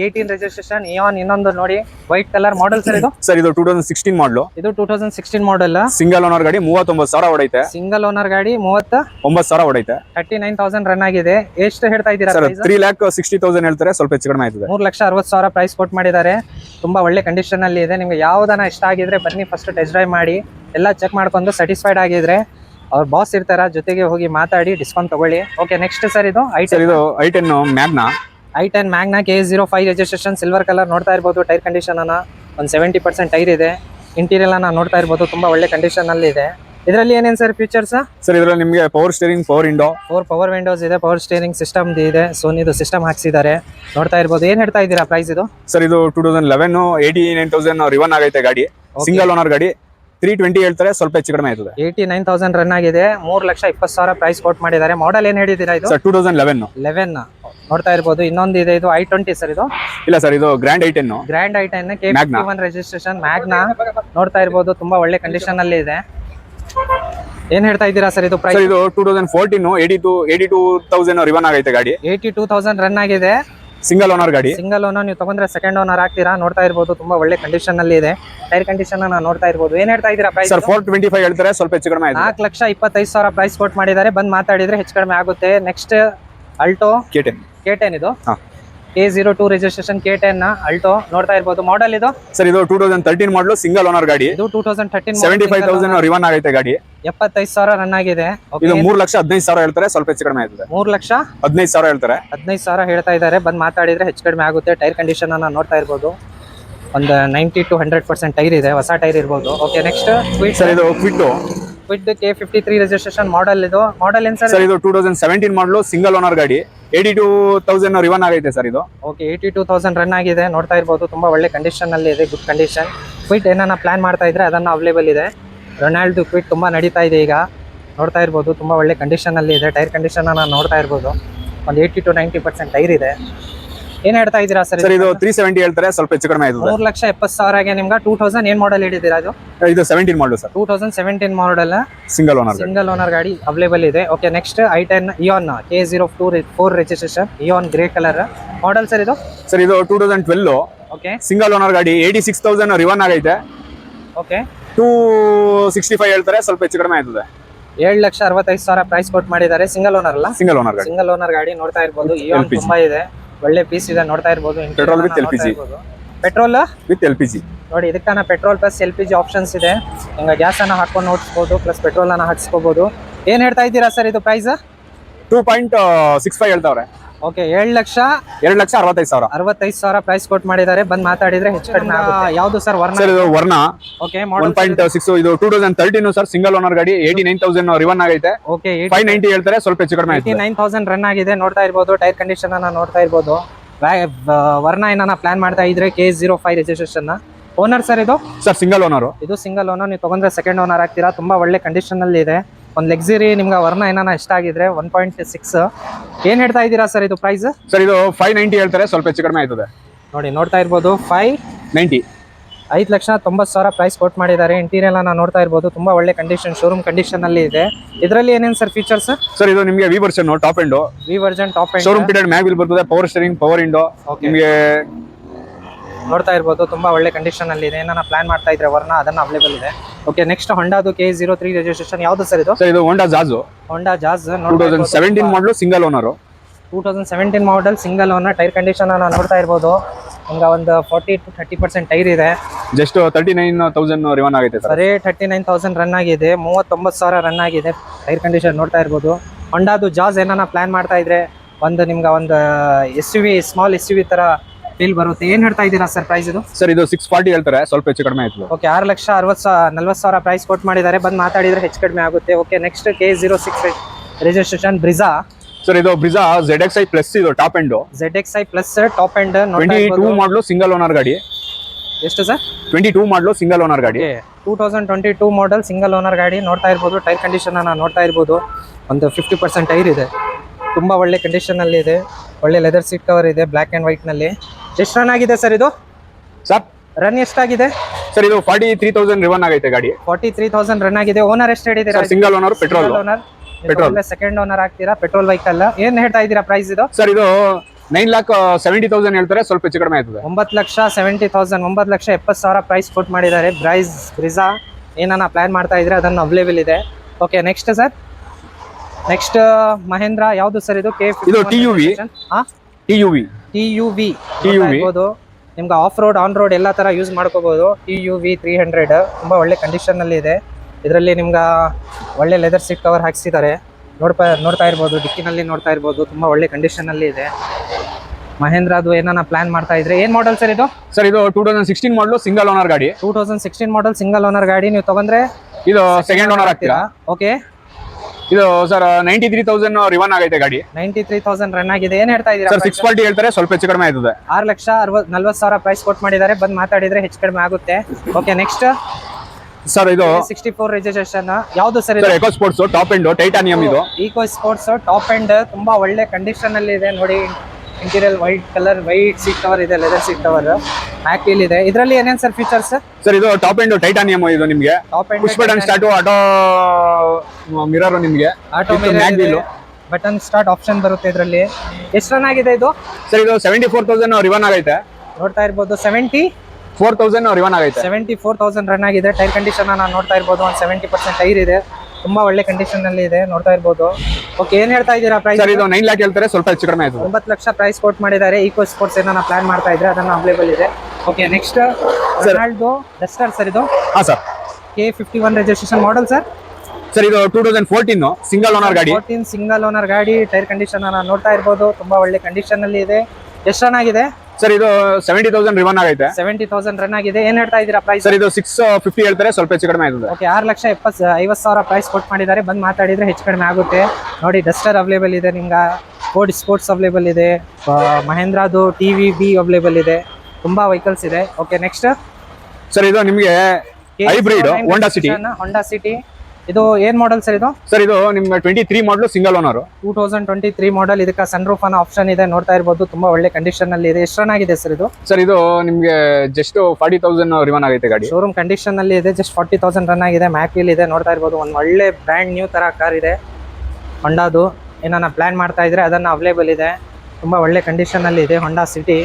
ಏಯ್ಟೀನ್ ರಿಜಿಸ್ಟ್ರೇಷನ್ ಇಯಾನ್ ಇನ್ನೊಂದು ನೋಡಿ. ವೈಟ್ ಕಲರ್ ಮಾಡೆಲ್ ಸರ್ ಇದು? ಸರ್ ಇದು ಟೂ ತೌಸಂಡ್ ಸಿಕ್ಸ್ಟೀನ್ ಮಾಡಲು ಇದು two thousand sixteen model single owner ಗಾಡಿ ಮೂವತ್ತೊಂಬತ್ತು ಸಾವಿರ ಹೊಡೈತೆ. ಸಿಂಗಲ್ ಓನರ್ ಗಾಡಿ ಮೂವತ್ತ ಒಂಬತ್ತು ಸಾವಿರ ಹೊಡೈತೆ. ತರ್ಟಿ ನೈನ್ ತೌಸಂಡ್ ರನ್ ಆಗಿದೆ. ಎಷ್ಟು ಹೇಳ್ತಾ ಇದ್ದೀರಾ sir three lakh sixty thousand ಹೇಳ್ತಾರೆ. ಸ್ವಲ್ಪ ಹೆಚ್ಚು ಕಡಿಮೆ ಆಯ್ತದೆ. ಮೂರು ಲಕ್ಷ ಅರವತ್ತು ಸಾವಿರ ಪ್ರೈಸ್ ಕೊಟ್ಟು ಮಾಡಿದ್ದಾರೆ. ತುಂಬಾ ಒಳ್ಳೆ ಕಂಡೀಷನ್ ಅಲ್ಲಿ ಇದೆ. ನಿಮ್ಗೆ ಯಾವ್ದನ ಇಷ್ಟ ಆಗಿದ್ರೆ ಬನ್ನಿ ಫಸ್ಟ್ ಟೆಸ್ಟ್ ಡ್ರೈವ್ ಮಾಡಿ. ಎಲ್ಲ ಚೆಕ್ ಮಾಡ್ಕೊಂಡು ಸ್ಯಾಟಿಸ್ಫೈಡ್ ಆಗಿದ್ರೆ. ಅವ್ರ ಬಾಸ್ ಇರ್ತಾರ ಜೊತೆಗೆ ಹೋಗಿ ಮಾತಾಡಿ ಡಿಸ್ಕೌಂಟ್ ತಗೊಳ್ಳಿ. ಓಕೆ ನೆಕ್ಸ್ಟ್ ಸರ್ ಇದು ಐ ಸರ್ ಇದು I ten Magna I ten Magna K zero five registration silver colour ನೋಡ್ತಾ ಇರ್ಬೋದು ಟೈರ್ ಕಂಡೀಷನ್ ಅನ್ನ. ಒಂದು ಸೆವೆಂಟಿ ಪರ್ಸೆಂಟ್ ಟೈರ್ ಇದೆ. ಇಂಟೀರಿಯರ್ ಅನ್ನ ನೋಡ್ತಾ ಇರ್ಬೋದು ತುಂಬಾ ಒಳ್ಳೆ ಕಂಡೀಷನ್ ಅಲ್ಲಿ ಇದೆ. ಇದರಲ್ಲಿ ಏನೇನು ಸರ್ ಫೀಚರ್ಸ್ ಸರ್ ಇದರಲ್ಲಿ ನಿಮಗೆ power steering power window four power windows ಇದೆ ಪವರ್ ಸ್ಟೇರಿಂಗ್ ಸಿಸ್ಟಮ್ ಇದೆ. ಸೋನಿದು ಸಿಸ್ಟಮ್ ಹಾಕ್ಸಿದ್ದಾರೆ. ನೋಡ್ತಾ ಇರ್ಬೋದು. ಏನ್ ಹೇಳ್ತಾ ಇದ್ದೀರಾ ಪ್ರೈಸ್ ಇದು? ಸರ್ ಇದು two thousand eleven eighty nine thousand run ಆಗೈತೆ ಗಾಡಿ. ಸಿಂಗಲ್ ಓನರ್ ಗಾಡಿ. ತ್ರೀ ಟ್ವೆಂಟಿ ಹೇಳ್ತಾರೆ ಸ್ವಲ್ಪ ಹೆಚ್ಚು ಕಡಿಮೆ ಆಯ್ತದೆ. ಏಯ್ಟಿ ನೈನ್ ತೌಸಂಡ್ ರನ್ ಆಗಿದೆ. ಮೂರು ಲಕ್ಷ ಇಪ್ಪತ್ತು ಸಾವಿರ ಪ್ರೈಸ್ ಕೋಟ್ ಮಾಡಿದ್ದಾರೆ. ಮಾಡೆಲ್ ಏನ್ ಹೇಳಿದ್ದೀರಾ ಇದು? Sir two thousand eleven eleven ನೋಡ್ತಾ ಇರ್ಬೋದು. ಇನ್ನೊಂದು ಇದೆ. ಇದು ಐ ಟ್ವೆಂಟಿ ಸರ್ ಇದು. ಇಲ್ಲ ಸರ್ ಇದು Grand I ten Grand I ten K. One registration Magna ನೋಡ್ತಾ ಇರ್ಬೋದು. ತುಂಬಾ ಒಳ್ಳೆ ಕಂಡೀಷನ್ ಅಲ್ಲಿ ಇದೆ. ಏನ್ ಹೇಳ್ತಾ ಇದ್ದೀರಾ ಸರ್ ಇದು ಪ್ರೈಸ್ ಇದು two thousand fourteen eighty two eighty two thousand run ಆಗೈತೆ ಗಾಡಿ. ಏಯ್ಟಿ ಟೂ ತೌಸಂಡ್ ರನ್ ಆಗಿದೆ. ಸಿಂಗಲ್ ಓನರ್ ಗಾಡಿ. ಸಿಂಗಲ್ ಓನರ್ ನೀವು ತಗೊಂಡ್ರೆ ಸೆಕೆಂಡ್ ಓನರ್ ಆಗ್ತೀರಾ ನೋಡ್ತಾ ಇರ್ಬೋದು ತುಂಬಾ ಒಳ್ಳೆ ಕಂಡೀಷನ್ ಅಲ್ಲಿ ಇದೆ. ಟೈರ್ ಕಂಡೀಷನ್ ಅನ್ನ ನೋಡ್ತಾ ಇರ್ಬೋದು. ಏನ್ ಹೇಳ್ತಾ ಇದ್ದೀರಾ price sir four twenty five ಹೇಳ್ತಾರೆ ಸ್ವಲ್ಪ ಹೆಚ್ಚು ಕಡಿಮೆ ನಾಲ್ಕು ಲಕ್ಷ ಇಪ್ಪತ್ತೈದು ಸಾವಿರ ಪ್ರೈಸ್ ಕೋಟ್ ಮಾಡಿದ್ದಾರೆ. ಬಂದ್ ಮಾತಾಡಿದ್ರೆ ಹೆಚ್ಚು ಕಡಿಮೆ ಆಗುತ್ತೆ. Next Alto K ten K ten ಇದು. K zero two registration K ten Alto ನೋಡ್ತಾ ಇರ್ಬೋದು. ಮಾಡಲ್ ಇದು? ಸರ್ ಇದು two thousand thirteen model single owner ಗಾಡಿ. ಇದು two thousand thirteen seventy five thousand run ಆಗೈತೆ ಗಾಡಿ. ಎಪ್ಪತ್ತೈದು ಸಾವಿರ ರನ್ ಆಗಿದೆ. ಇದು ಮೂರು ಲಕ್ಷ ಹದಿನೈದು ಸಾವಿರ ಹೇಳ್ತಾರೆ ಸ್ವಲ್ಪ ಹೆಚ್ಚು ಕಡಿಮೆ ಆಯ್ತದೆ. ಮೂರು ಲಕ್ಷ ಹದಿನೈದು ಸಾವಿರ ಹೇಳ್ತಾರೆ. ಹದಿನೈದು ಸಾವಿರ ಹೇಳ್ತಾ ಇದ್ದಾರೆ. ಬಂದು ಮಾತಾಡಿದ್ರೆ ಹೆಚ್ಚು ಕಡಿಮೆ ಆಗುತ್ತೆ. ಟೈರ್ ಕಂಡೀಷನ್ ಅನ್ನ ನೋಡ್ತಾ ಇರ್ಬೋದು. ಒಂದು ninety to hundred percent tyre ಇದೆ. ಹೊಸ ಟೈರ್ ಇರ್ಬೋದು. ಓಕೆ ನೆಕ್ಸ್ಟ್ ಕ್ವಿಟ್ ಸರ್ ಇದು Kwid Kwid K fifty three registration model ಇದು. ಮಾಡಲ್ ಏನ್ ಸರ್? ಸರ್ ಇದು two thousand seventeen model single owner ಗಾಡಿ. ಏಯ್ಟಿ ಟೂ ತೌಸಂಡ್ ರಿವನ್ ಆಗೈತೆ ಸರ್ ಇದು. Okay eighty two thousand run ಆಗಿದೆ. ನೋಡ್ತಾ ಇರ್ಬೋದು ತುಂಬಾ ಒಳ್ಳೆ ಕಂಡೀಷನ್ ಅಲ್ಲಿ ಇದೆ ಗುಡ್ ಕಂಡೀಷನ್ ಕ್ವಿಟ್ ಏನನ್ನ ಪ್ಲಾನ್ ಮಾಡ್ತಾ ಇದ್ರೆ ಅದನ್ನ ಅವೈಲೇಬಲ್ ಇದೆ. ರೊನಾಲ್ಡ್ ಕ್ವಿಟ್ ತುಂಬಾ ನಡೀತಾ ಇದೆ ಈಗ. ನೋಡ್ತಾ ಇರ್ಬೋದು ತುಂಬಾ ಒಳ್ಳೆ ಕಂಡೀಷನ್ ಅಲ್ಲಿ ಇದೆ. ಟೈರ್ ಕಂಡೀಷನ್ ನಾನು ನೋಡ್ತಾ ಇರ್ಬೋದು. ಒಂದು eighty to ninety percent tyre ಇದೆ. ಏನು ಹೇಳ್ತಾ ಇದ್ದೀರಾ ಸರ್ ಸರ್ ಇದು ತ್ರೀ ಸೆವೆಂಟಿ ಹೇಳ್ತಾರೆ ಸ್ವಲ್ಪ ಹೆಚ್ಚು ಕಡಿಮೆ ಆಯ್ತದೆ. ಮೂರು ಲಕ್ಷ ಎಪ್ಪತ್ತು ಸಾವಿರಗೆ ನಿಮ್ಗೆ ಟೂ ತೌಸಂಡ್ ಏನ್ ಮಾಡಲ್ ಹಿಡಿದಿರಾ ಅದು ಇದು seventeen model sir. Two thousand seventeen model single owner single owner ಗಾಡಿ ಅವೈಲೇಬಲ್ ಇದೆ. Okay next I ten Eon K zero two four registration Eon grey colour model sir ಇದು? ಸರ್ ಇದು two thousand twelve okay single owner ಗಾಡಿ eighty six thousand ರಿವನ್ ಆಗೈತೆ. Okay two sixty five ಹೇಳ್ತಾರೆ ಸ್ವಲ್ಪ ಹೆಚ್ಚು ಕಡಿಮೆ ಆಯ್ತದೆ. ಏಳು ಲಕ್ಷ ಅರವತ್ತೈದು ಸಾವಿರ ಪ್ರೈಸ್ ಕೊಟ್ಟು ಮಾಡಿದ್ದಾರೆ. ಸಿಂಗಲ್ ಓನರ್ ಅಲ್ಲ? ಸಿಂಗಲ್ ಓನರ್ ಗಾಡಿ. ಸಿಂಗಲ್ ಓನರ್ ಗಾಡಿ ನೋಡ್ತಾ ಇರ್ಬೋದು. ಇಯೋನ್. ತುಂಬಾ ಇದೆ. ಒಳ್ಳೆ ಪೀಸ್ ಇದೆ ನೋಡ್ತಾ ಇರ್ಬೋದು petrol with L P G petrol with L P G ನೋಡಿ ಇದಕ್ಕಾನ petrol plus L P G options ಇದೆ. ಹಿಂಗ ಗ್ಯಾಸ್ ಅನ್ನ ಹಾಕೊಂಡು ನೋಡ್ಸ್ಬೋದು ಪ್ಲಸ್ ಪೆಟ್ರೋಲ್ ಅನ್ನ ಹಾಕ್ಸ್ಕೋಬಹುದು ಏನ್ ಹೇಳ್ತಾ ಇದ್ದೀರಾ ಸರ್ ಇದು price two point six five ಹೇಳ್ತಾವ್ರೆ okay ಏಳು ಲಕ್ಷ? ಎರಡು ಲಕ್ಷ ಅರವತ್ತೈದು ಸಾವಿರ. ಅರವತ್ತೈದು ಸಾವಿರ ಪ್ರೈಸ್ ಕೊಟ್ ಮಾಡಿದ್ದಾರೆ. ಬಂದ್ ಮಾತಾಡಿದ್ರೆ ಹೆಚ್ಚು ಕಡಿಮೆ ಯಾವ್ದು ಸರ್ ವರ್ಣ? ಸರ್ ಇದು Verna. Okay one point six ಇದು. Two thousand thirteen sir single owner ಗಾಡಿ ಏಯ್ಟಿ ನೈನ್ ತೌಸಂಡ್ ರಿವನ್ ಆಗೈತೆ. ಓಕೆ ಫೈವ್ ನೈಂಟಿ ಹೇಳ್ತಾರೆ ಸ್ವಲ್ಪ ಹೆಚ್ಚು ಕಡಿಮೆ ಏಯ್ಟಿ ನೈನ್ ತೌಸಂಡ್ ರನ್ ಆಗಿದೆ ನೋಡ್ತಾ ಇರ್ಬೋದು ಟೈರ್ ಕಂಡೀಷನ್ ಅನ್ನ ನೋಡ್ತಾ ಇರ್ಬೋದು. ವರ್ಣ ಏನಾನ ಪ್ಲಾನ್ ಮಾಡ್ತಾ ಇದ್ರೆ K zero five registration owner sir ಇದು? ಸರ್ ಸಿಂಗಲ್ ಓನರ್ ಇದು ಸಿಂಗಲ್ ಓನರ್ ನೀವು ತಗೊಂಡ್ರೆ ಸೆಕೆಂಡ್ ಓನರ್ ಆಗ್ತೀರಾ? ತುಂಬಾ ಒಳ್ಳೆ ಕಂಡೀಷನ್ ಅಲ್ಲಿ ಇದೆ. ಒಂದು ಲೆಕ್ಸಿರಿ ನಿಮ್ಗೆ ವರ್ಣ ಏನಾನ ಇಷ್ಟ ಆಗಿದ್ರೆ ಒನ್ ಪಾಯಿಂಟ್ ಸಿಕ್ಸ್ ಏನ್ ಹೇಳ್ತಾ ಇದ್ದೀರಾ ಸರ್ ಇದು ಪ್ರೈಸ್ ಸರ್ ಇದು ಫೈವ್ ನೈಂಟಿ ಹೇಳ್ತಾರೆ ಸ್ವಲ್ಪ ಹೆಚ್ಚು ಕಡಿಮೆ ಆಯ್ತದೆ. ನೋಡಿ ನೋಡ್ತಾ ಇರ್ಬೋದು ಫೈವ್ ನೈಂಟಿ ಐದು ಲಕ್ಷ ತೊಂಬತ್ತು ಸಾವಿರ ಪ್ರೈಸ್ ಕೊಟ್ಟು ಮಾಡಿದ್ದಾರೆ. ಇಂಟೀರಿಯರ್ ನಾವು ನೋಡ್ತಾ ಇರ್ಬೋದು ತುಂಬಾ ಒಳ್ಳೆ ಕಂಡೀಷನ್ ಶೋರೂಮ್ ಕಂಡೀಷನ್ ಅಲ್ಲಿ ಇದೆ. ಇದರಲ್ಲಿ ಏನೇನು ಸರ್ ಫೀಚರ್ಸ್ ಸರ್ ಇದು ನಿಮಗೆ V version top end V version top showroom period mag ಬರ್ತದೆ ಪವರ್ ಸ್ಟೇರಿಂಗ್ ಪವರ್ ಇಂಡೋ. ನಿಮಗೆ ನೋಡ್ತಾ ಇರ್ಬೋದು ತುಂಬಾ ಒಳ್ಳೆ ಕಂಡೀಷನ್ ಅಲ್ಲಿ ಇದೆ. ಏನಾನ ಪ್ಲಾನ್ ಮಾಡ್ತಾ ಇದ್ರೆ ವರ್ಣ ಅದನ್ನ ಅವೈಲೇಬಲ್ ಇದೆ. ಓಕೆ ನೆಕ್ಸ್ಟ್ ಹೊಂಡಾದು ಕೆ ಜೀರೋ ತ್ರೀ ರಿಜಿಸ್ಟ್ರೇಷನ್ ಯಾವ್ದು ಸರ್ ಇದು? ಸರ್ ಇದು Honda Jazz Honda Jazz two thousand seventeen model single owner two thousand seventeen model single owner tyre condition ಅನ್ನ ನೋಡ್ತಾ ಇರ್ಬೋದು. ಈಗ ಒಂದು forty to thirty percent tyre ಇದೆ. Just thirty nine thousand run ಆಗಿದೆ sir thirty nine thousand run ಆಗಿದೆ. ಮೂವತ್ತೊಂಬತ್ತು ಸಾವಿರ ರನ್ ಆಗಿದೆ ಟೈರ್ ಕಂಡೀಷನ್ ನೋಡ್ತಾ ಇರ್ಬೋದು. ಹೊಂಡಾದು ಜಾಜ್ ಏನಾರ ಪ್ಲಾನ್ ಮಾಡ್ತಾ ಇದ್ರೆ ಒಂದು ನಿಮ್ಗೆ ಒಂದು S U V small S U V ತರ ಫೀಲ್ ಬರುತ್ತೆ. ಏನ್ ಹೇಳ್ತಾ ಇದ್ದೀರಾ ಸರ್ ಪ್ರೈಸ್ ಇದು? ಸರ್ ಇದು ಸಿಕ್ಸ್ ಫಾರ್ಟಿ ಹೇಳ್ತಾರೆ. ಸ್ವಲ್ಪ ಹೆಚ್ಚು ಕಡಿಮೆ ಆಯ್ತು. ಓಕೆ ಆರು ಲಕ್ಷ ಅರವತ್ತು ಸಾವಿರ ನಲ್ವತ್ತು ಸಾವಿರ ಪ್ರೈಸ್ ಕೊಟ್ಟು ಮಾಡಿದ್ದಾರೆ. ಬಂದು ಮಾತಾಡಿದ್ರೆ ಹೆಚ್ಚು ಕಡಿಮೆ ಆಗುತ್ತೆ. Okay next K zero six registration Brezza sir ಇದು Brezza Z X I plus ಇದು top end Z X I plus top end twenty two model single owner ಗಾಡಿ. ಎಷ್ಟು sir twenty two model single owner ಗಾಡಿ. Two thousand twenty two model single owner ಗಾಡಿ ನೋಡ್ತಾ ಇರ್ಬೋದು. Tyre condition ನೋಡ್ತಾ ಇರ್ಬೋದು. ಒಂದು ಫಿಫ್ಟಿ ಪರ್ಸೆಂಟ್ ಟೈರ್ ಇದೆ. ತುಂಬ ಒಳ್ಳೆ ಕಂಡೀಷನ್ ಅಲ್ಲಿ ಇದೆ. ಒಳ್ಳೆ ಲೆದರ್ ಸೀಟ್ ಕವರ್ ಇದೆ ಬ್ಲಾಕ್ ಅಂಡ್ ವೈಟ್ನಲ್ಲಿ. ಎಷ್ಟು ರನ್ ಆಗಿದೆ ಸರ್ ಇದು? ಸರ್ ರನ್ ಎಷ್ಟಾಗಿದೆ? ಸರ್ ಇದು ಫಾರ್ಟಿ ತ್ರೀ ತೌಸಂಡ್ ರಿವನ್ ಆಗೈತೆ ಗಾಡಿ. ಫಾರ್ಟಿ ತ್ರೀ ತೌಸಂಡ್ ರನ್ ಆಗಿದೆ. ಓನರ್ ಎಷ್ಟು ಹೇಳಿದ್ದೀರಾ? Single owner petrol owner petrol second owner ಆಗ್ತೀರಾ? ಪೆಟ್ರೋಲ್ ವೆಹಿಕಲ್ ಏನ್ ಹೇಳ್ತಾ ಇದ್ದೀರಾ ಪ್ರೈಸ್ ಇದು? ಸರ್ ಇದು ನೈನ್ ಲಾಕ್ ಸೆವೆಂಟಿ ತೌಸಂಡ್ ಹೇಳ್ತಾರೆ ಸ್ವಲ್ಪ ಹೆಚ್ಚು ಕಡಿಮೆ ಆಯ್ತದೆ. ಒಂಬತ್ತು ಲಕ್ಷ ಸೆವೆಂಟಿ ತೌಸಂಡ್ ಒಂಬತ್ತು ಲಕ್ಷ ಎಪ್ಪತ್ತು ಸಾವಿರ ಪ್ರೈಸ್ ಕೊಟ್ಟು ಮಾಡಿದ್ದಾರೆ. ಪ್ರೈಸ್ ರಿಸಾ ಏನಾನ ಪ್ಲಾನ್ ಮಾಡ್ತಾ ಇದ್ರೆ ಅದನ್ನು ಅವೈಲೇಬಲ್ ಇದೆ. Okay next sir next Mahindra ಯಾವ್ದು ಸರ್ ಇದು? ಕೆ ಇದು T U V T U V T U V TUV. ಇರ್ಬೋದು. ನಿಮ್ಗೆ ಆಫ್ ರೋಡ್ ಆನ್ ರೋಡ್ ಎಲ್ಲ ತರ ಯೂಸ್ ಮಾಡ್ಕೋಬಹುದು T U V three hundred ತುಂಬಾ ಒಳ್ಳೆ ಕಂಡೀಷನ್ ಅಲ್ಲಿ ಇದೆ. ಇದರಲ್ಲಿ ನಿಮ್ಗೆ ಒಳ್ಳೆ ಲೆದರ್ ಸೀಟ್ ಕವರ್ ಹಾಕ್ಸಿದ್ದಾರೆ. ನೋಡ್ತಾ ನೋಡ್ತಾ ಇರ್ಬೋದು ಡಿಕ್ಕಿನಲ್ಲಿ ನೋಡ್ತಾ ಇರ್ಬೋದು. ತುಂಬಾ ಒಳ್ಳೆ ಕಂಡೀಷನ್ ಅಲ್ಲಿ ಇದೆ. ಮಹೇಂದ್ರ ಅದು ಏನಾನ ಪ್ಲಾನ್ ಮಾಡ್ತಾ ಇದ್ರೆ ಏನ್ ಮಾಡಲ್ ಸರ್ ಇದು? ಸರ್ ಇದು two thousand sixteen model single owner ಗಾಡಿ. Two thousand sixteen model single owner ಗಾಡಿ ನೀವು ತಗೊಂಡ್ರೆ ಇದು ಸೆಕೆಂಡ್ ಓನರ್ ಆಗ್ತೀರಾ? ಓಕೆ ಇದು sir ninety three thousand run ಆಗೈತೆ ಗಾಡಿ. ನೈಂಟಿ ತ್ರೀ ತೌಸಂಡ್ ರನ್ ಆಗಿದೆ. ಏನ್ ಹೇಳ್ತಾ ಸರ್ ಇದ್ದೀರಾ ಸಿಕ್ಸ್ ಫಾರ್ಟಿ ಹೇಳ್ತಾರೆ ಸ್ವಲ್ಪ ಹೆಚ್ಚು ಕಡಿಮೆ ಆಯ್ತದೆ. ಆರು ಲಕ್ಷ ಅರವತ್ ನಲ್ವತ್ ಸಾವಿರ ಪ್ರೈಸ್ ಕೊಟ್ಟು ಮಾಡಿದ್ದಾರೆ. ಬಂದು ಮಾತಾಡಿದ್ರೆ ಹೆಚ್ಚು ಕಡಿಮೆ ಆಗುತ್ತೆ. ಓಕೆ ನೆಕ್ಸ್ಟ್ ಸರ್ ಇದು ಸಿಕ್ಸ್ಟಿ ಫೋರ್ ರಿಜಿಸ್ಟ್ರೇಷನ್ ಯಾವ್ದು sir sir eco sports top end titanium ಇದು. ಈಕೋ ಸ್ಪೋರ್ಟ್ಸ್ ಟಾಪ್ ಎಂಡ್ ತುಂಬಾ ಒಳ್ಳೆ ಕಂಡೀಷನ್ ಅಲ್ಲಿ ಇದೆ. ನೋಡಿ interior white colour white seat cover ಇದೆ ಲೆದರ್ ಸೀಟ್ ಕವರ್. ವೀಲ್ ಇದೆ. ಇದರಲ್ಲಿ ಏನೇನ್ ಸರ್ ಫೀಚರ್ಸ್ ಸರ್ ಇದು ಟಾಪ್ ಎಂಡ್ ಟೈಟಾನಿಯಂ ಇದು ನಿಮಗೆ. Top push button start auto mirror ನಿಮ್ಗೆ. Auto mag wheel button start option ಬರುತ್ತೆ ಇದರಲ್ಲಿ. ಎಷ್ಟು ರನ್ ಆಗಿದೆ ಇದು? ಸರ್ ಇದು ಸೆವೆಂಟಿ ಫೋರ್ ತೌಸಂಡ್ ರಿವನ್ ಆಗೈತೆ. ನೋಡ್ತಾ ಇರ್ಬೋದು. ಸೆವೆಂಟಿ ಫೋರ್ ತೌಸಂಡ್ ರಿವನ್ ಆಗೈತೆ. ಸೆವೆಂಟಿ ಫೋರ್ ತೌಸಂಡ್ ರನ್ ಆಗಿದೆ. ಟೈರ್ ಕಂಡೀಷನ್ ನಾನು ನೋಡ್ತಾ ಇರ್ಬೋದು. ಒಂದು ಸೆವೆಂಟಿ ಪರ್ಸೆಂಟ್ ಟೈರ್ ಇದೆ. ತುಂಬಾ ಒಳ್ಳೆ ಕಂಡೀಷನ್ ಅಲ್ಲಿ ಇದೆ ನೋಡ್ತಾ ಇರ್ಬೋದು. ಓಕೆ ಏನ್ ಹೇಳ್ತಾ ಇದ್ದೀರಾ ಪ್ರೈಸ್ ಸರ್ ಇದು ನೈನ್ ಲಕ್ಷ ಹೇಳ್ತಾರೆ ಸ್ವಲ್ಪ ಹೆಚ್ಚು ಕಡಿಮೆ ಆಯ್ತು ಒಂಬತ್ತು ಲಕ್ಷ ಪ್ರೈಸ್ ಕೋಟ್ ಮಾಡಿದ್ದಾರೆ ಈಕೋ ಸ್ಪೋರ್ಟ್ಸ್ ಏನನ್ನ ಪ್ಲಾನ್ ಮಾಡ್ತಾ ಇದ್ರೆ ಅದನ್ನ ಅವೈಲೇಬಲ್ ಇದೆ. Okay next Renault Duster sir ಇದು? ಹಾ sir K fifty one registration model sir sir ಇದು two thousand fourteen single owner ಗಾಡಿ. ಫೋರ್ಟೀನ್ ಸಿಂಗಲ್ ಓನರ್ ಗಾಡಿ ಟೈರ್ ಕಂಡೀಷನ್ ನಾನು ನೋಡ್ತಾ ಇರ್ಬೋದು ತುಂಬಾ ಒಳ್ಳೆ ಕಂಡೀಷನ್ ಅಲ್ಲಿ ಇದೆ. ಎಷ್ಟು ಚೆನ್ನಾಗಿದೆ ಸರ್ ಇದು ಸೆವೆಂಟಿ ತೌಸಂಡ್ ರಿವನ್ ಆಗೈತೆ. ಸೆವೆಂಟಿ ತೌಸಂಡ್ ರನ್ ಆಗಿದೆ. ಏನ್ ಹೇಳ್ತಾ ಇದೀರಾ ಪ್ರೈಸ್ ಸರ್ ಇದು ಸಿಕ್ಸ್ ಫಿಫ್ಟಿ ಹೇಳ್ತಾರೆ ಸ್ವಲ್ಪ ಹೆಚ್ಚು ಕಡಿಮೆ ಆಯ್ತದೆ. ಓಕೆ ಆರು ಲಕ್ಷ ಎಪ್ಪತ್ತು ಐವತ್ತು ಸಾವಿರ ಪ್ರೈಸ್ ಕೊಟ್ಟು ಮಾಡಿದ್ದಾರೆ. ಬಂದು ಮಾತಾಡಿದ್ರೆ ಹೆಚ್ಚು ಕಡಿಮೆ ಆಗುತ್ತೆ. ನೋಡಿ ಡಸ್ಟರ್ ಅವೈಲೇಬಲ್ ಇದೆ ನಿಮ್ಗೆ. ಫೋರ್ಡ್ ಸ್ಪೋರ್ಟ್ಸ್ ಅವೈಲೇಬಲ್ ಇದೆ. ಮಹೇಂದ್ರದು ಟಿ ವಿ ಬಿ ಅವೈಲೇಬಲ್ ಇದೆ. ತುಂಬಾ ವೆಹಿಕಲ್ಸ್ ಇದೆ. ಓಕೆ ನೆಕ್ಸ್ಟ್ ಸರ್ ಇದು ನಿಮಗೆ hybrid Honda City Honda City ಇದು ಏನ್ ಮಾಡೆಲ್ ಸರ್ ಇದು? ಸರ್ ಇದು ನಿಮ್ಗೆ twenty three model single owner two thousand twenty three model ಇದಕ್ಕೆ ಸನ್ ರೂಫ್ ಅನ್ನೋ ಆಪ್ಷನ್ ಇದೆ ನೋಡ್ತಾ ಇರ್ಬೋದು ತುಂಬಾ ಒಳ್ಳೆ ಕಂಡೀಷನ್ ಅಲ್ಲಿ ಇದೆ. ಎಷ್ಟು ರನ್ ಆಗಿದೆ ಸರ್ ಇದು? ಸರ್ ಇದು ನಿಮಗೆ ಜಸ್ಟ್ ಫಾರ್ಟಿ ತೌಸಂಡ್ ರಿವನ್ ಆಗೈತೆ ಗಾಡಿ. ಶೋರೂಮ್ ಕಂಡೀಷನ್ ಅಲ್ಲಿ ಇದೆ ಜಸ್ಟ್ ಫಾರ್ಟಿ ತೌಸಂಡ್ ರನ್ ಆಗಿದೆ ಮ್ಯಾಕ್ ವೀಲ್ ಇದೆ ನೋಡ್ತಾ ಇರ್ಬೋದು ಒಂದು ಒಳ್ಳೆ ಬ್ರ್ಯಾಂಡ್ ನ್ಯೂ ತರ ಕಾರ್ ಇದೆ. ಹೊಂಡಾದು ಏನನ್ನ ಪ್ಲಾನ್ ಮಾಡ್ತಾ ಇದ್ರೆ ಅದನ್ನ ಅವೈಲೇಬಲ್ ಇದೆ. ತುಂಬಾ ಒಳ್ಳೆ ಕಂಡೀಷನ್ ಅಲ್ಲಿ ಇದೆ ಹೊಂಡಾ ಸಿಟಿ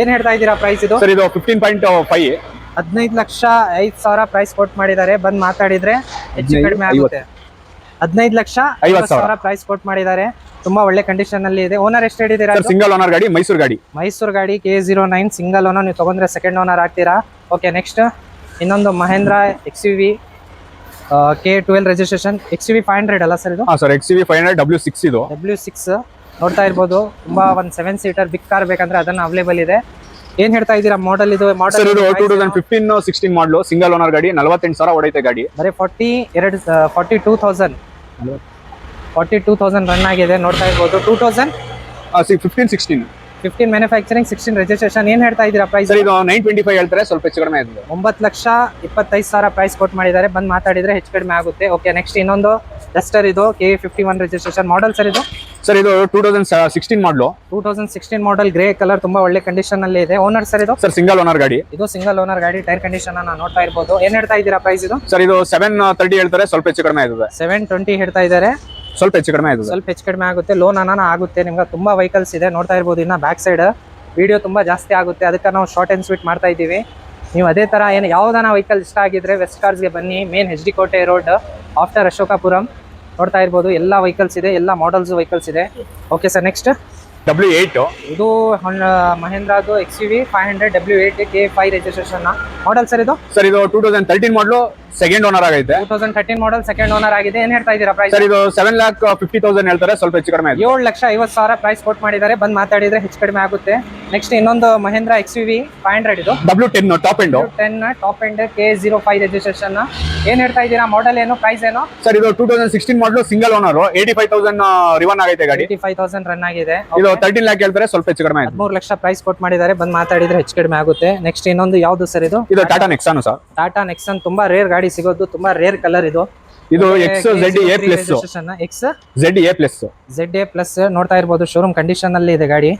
ಏನ್ ಹೇಳ್ತಾ ಇದ್ದೀರಾ ಪ್ರೈಸ್ ಇದು? ಸರ್ ಇದು ಫಿಫ್ಟೀನ್ ಪಾಯಿಂಟ್ ಫೈವ್ ಹದಿನೈದು ಲಕ್ಷ ಐದ್ ಸಾವಿರ ಪ್ರೈಸ್ ಕೊಟ್ ಮಾಡಿದ್ದಾರೆ. ಬಂದ್ ಮಾತಾಡಿದ್ರೆ ಹೆಚ್ಚು ಕಡಿಮೆ ಆಗುತ್ತೆ. ಹದಿನೈದು ಲಕ್ಷ ಐವತ್ತು ಸಾವಿರ. ಪ್ರೈಸ್ ಕೊಟ್ ಮಾಡಿದ್ದಾರೆ. ತುಂಬಾ ಒಳ್ಳೆ ಕಂಡೀಷನ್ ಅಲ್ಲಿ ಇದೆ. ಓನರ್ ಎಷ್ಟು ಹೇಳಿದ್ದೀರಾ ಸಿಂಗಲ್ ಓನರ್ ಗಾಡಿ ಮೈಸೂರು ಗಾಡಿ. ಮೈಸೂರು ಗಾಡಿ K zero nine single owner ನೀವು ತಗೊಂಡ್ರೆ ಸೆಕೆಂಡ್ ಓನರ್ ಆಗ್ತೀರಾ? ಓಕೆ ನೆಕ್ಸ್ಟ್ ಇನ್ನೊಂದು Mahindra X U V K twelve registration X U V five hundred ಅಲ್ಲ ಸರ್ ಇದು? Sir X V five hundred W six ಇದು. ಡಬ್ಲ್ಯೂ ಸಿಕ್ಸ್ ನೋಡ್ತಾ ಇರ್ಬೋದು. ತುಂಬಾ ಒಂದು ಸೆವೆನ್ ಸೀಟರ್ ಬಿಗ್ ಕಾರ್ ಬೇಕಂದ್ರೆ ಅದನ್ನ ಅವೈಲೇಬಲ್ ಇದೆ. ಏನ್ ಹೇಳ್ತಾ ಇದೀರಾ ಮಾಡಲ್ ಇದು ಸರ್ ಇದು two thousand model fifteen sixteen model single owner ಗಾಡಿ ನಲವತ್ತೆಂಟು ಸಾವಿರ ಹೊಡೈತೆ ಗಾಡಿ. ಬರೀ ಫಾರ್ಟಿ ಎರಡು forty two thousand forty two thousand run ಆಗಿದೆ ನೋಡ್ತಾ ಇರ್ಬೋದು. Two thousand fifteen sixteen fifteen manufacturing sixteen registration ಏನು ಹೇಳ್ತಾ ಇದ್ದೀರಾ ಪ್ರೈಸ್ ಸರ್ ಇದು ನೈನ್ ಟ್ವೆಂಟಿ ಫೈವ್ ಹೇಳ್ತಾರೆ ಸ್ವಲ್ಪ ಹೆಚ್ಚು ಕಡಿಮೆ ಆಗಿದೆ. ಒಂಬತ್ತು ಲಕ್ಷ ಇಪ್ಪತ್ತೈದು ಸಾವಿರ ಪ್ರೈಸ್ ಕೊಟ್ಟು ಮಾಡಿದ್ದಾರೆ. ಬಂದು ಮಾತಾಡಿದ್ರೆ ಹೆಚ್ಚು ಕಡಿಮೆ ಆಗುತ್ತೆ. ಓಕೆ ನೆಕ್ಸ್ಟ್ ಇನ್ನೊಂದು. ಡಸ್ಟರ್ ಇದು K fifty one registration model sir ಇದು. ಸರ್ ಇದು two thousand sixteen model two thousand sixteen model grey colour ತುಂಬಾ ಒಳ್ಳೆ ಕಂಡೀಷನ್ ಅಲ್ಲಿ ಇದೆ. ಓನರ್ ಸರ್ ಇದು? ಸರ್ ಸಿಂಗಲ್ ಓನರ್ ಗಾಡಿ. ಇದು ಸಿಂಗಲ್ ಓನರ್ ಗಾಡಿ. ಟೈರ್ ಕಂಡೀಷನ್ ಅನ್ನ ನೋಡ್ತಾ ಇರ್ಬೋದು. ಏನ್ ಹೇಳ್ತಾ ಇದ್ದೀರಾ ಪ್ರೈಸ್ ಇದು? ಸರ್ ಇದು ಸೆವೆನ್ ತರ್ಟಿ ಹೇಳ್ತಾರೆ ಸ್ವಲ್ಪ ಹೆಚ್ಚು ಕಡಿಮೆ ಆಯ್ತದೆ ಸೆವೆನ್ ಟ್ವೆಂಟಿ ಹೇಳ್ತಾ ಇದ್ದಾರೆ. ಸ್ವಲ್ಪ ಹೆಚ್ಚು ಕಡಿಮೆ ಆಗುತ್ತೆ ಸ್ವಲ್ಪ ಹೆಚ್ಚು ಕಡಿಮೆ ಆಗುತ್ತೆ. ಲೋನ್ ಅನ್ನ ಆಗುತ್ತೆ. ನಿಮ್ಗೆ ತುಂಬಾ ವೆಹಿಕಲ್ಸ್ ಇದೆ. ನೋಡ್ತಾ ಇರ್ಬೋದು ಇನ್ನ ಬ್ಯಾಕ್ ಸೈಡ್ ವಿಡಿಯೋ ತುಂಬಾ ಜಾಸ್ತಿ ಆಗುತ್ತೆ. ಅದಕ್ಕೆ ನಾವು ಶಾರ್ಟ್ ಅಂಡ್ ಸ್ವೀಟ್ ಮಾಡ್ತಾ ಇದ್ದೀವಿ. ನೀವು ಅದೇ ತರ ಏನು ಯಾವ್ದಾನ ವೆಹಿಕಲ್ ಇಷ್ಟ ಆಗಿದ್ರೆ ವೆಸ್ಟ್ ಕಾರ್ಸ್ಗೆ ಬನ್ನಿ. Main H D Kote road after Ashokapuram ನೋಡ್ತಾ ಇರ್ಬೋದು. ಎಲ್ಲ ವೆಹಿಕಲ್ಸ್ ಇದೆ. ಎಲ್ಲ ಮಾಡಲ್ಸ್ ವೆಹಿಕಲ್ಸ್ ಇದೆ. Okay sir next W eight ಇದು ಮಹೇಂದ್ರದು X U V five hundred W eight K five registration model sir ಇದು? ಸರ್ ಇದು two thousand thirteen model second owner ಆಗೈತೆ. Two thousand thirteen model second owner ಆಗಿದೆ. ಏನ್ ಹೇಳ್ತಾ ಇದ್ದೀರಾ price sir ಇದು seven lakh fifty thousand ಹೇಳ್ತಾರೆ. ಸ್ವಲ್ಪ ಹೆಚ್ಚು ಕಡಿಮೆ ಆಗಿದೆ. ಏಳು ಲಕ್ಷ ಐವತ್ತು ಸಾವಿರ ಪ್ರೈಸ್ ಕೋಟ್ ಮಾಡಿದ್ದಾರೆ. ಬಂದ್ ಮಾತಾಡಿದ್ರೆ ಹೆಚ್ಚು ಕಡಿಮೆ ಆಗುತ್ತೆ. ನೆಕ್ಸ್ಟ್ ಇನ್ನೊಂದು Mahindra X U V five hundred ಇದು. W ten top end ten top end K zero five registration ಏನ್ ಹೇಳ್ತಾ ಇದ್ದೀರಾ? ಮಾಡೆಲ್ ಏನು? ಪ್ರೈಸ್ ಏನು? ಸರ್ ಇದು two thousand sixteen model single owner eighty five thousand ರಿವನ್ ಆಗೈತೆ ಗಾಡಿ. ಏಯ್ಟಿ ಫೈವ್ ತೌಸಂಡ್ ರನ್ ಆಗಿದೆ. ಇದು ತರ್ಟೀನ್ ಲ್ಯಾಕ್ ಹೇಳ್ತಾರೆ. ಸ್ವಲ್ಪ ಹೆಚ್ಚು ಕಡಿಮೆ ಆಯ್ತು. ಹದಿಮೂರು ಲಕ್ಷ ಪ್ರೈಸ್ ಕೋಟ್ ಮಾಡಿದ್ದಾರೆ. ಬಂದ್ ಮಾತಾಡಿದ್ರೆ ಹೆಚ್ಚು ಕಡಿಮೆ ಆಗುತ್ತೆ. ನೆಕ್ಸ್ಟ್ ಇನ್ನೊಂದು ಯಾವ್ದು ಸರ್ ಇದು? ಇದು Tata Nexon sir. Tata Nexon ತುಂಬಾ ರೇರ್ ಗಾಡಿ. ಸಿಗೋದು ತುಂಬಾ ರೇರ್ ಕಲರ್ ಇದು. ಇದು X Z A plus X Z A plus Z A plus ನೋಡ್ತಾ ಇರ್ಬೋದು ಶೋರೂಮ್ ಕಂಡೀಷನ್ ಅಲ್ಲಿ ಇದೆ ಗಾಡಿ.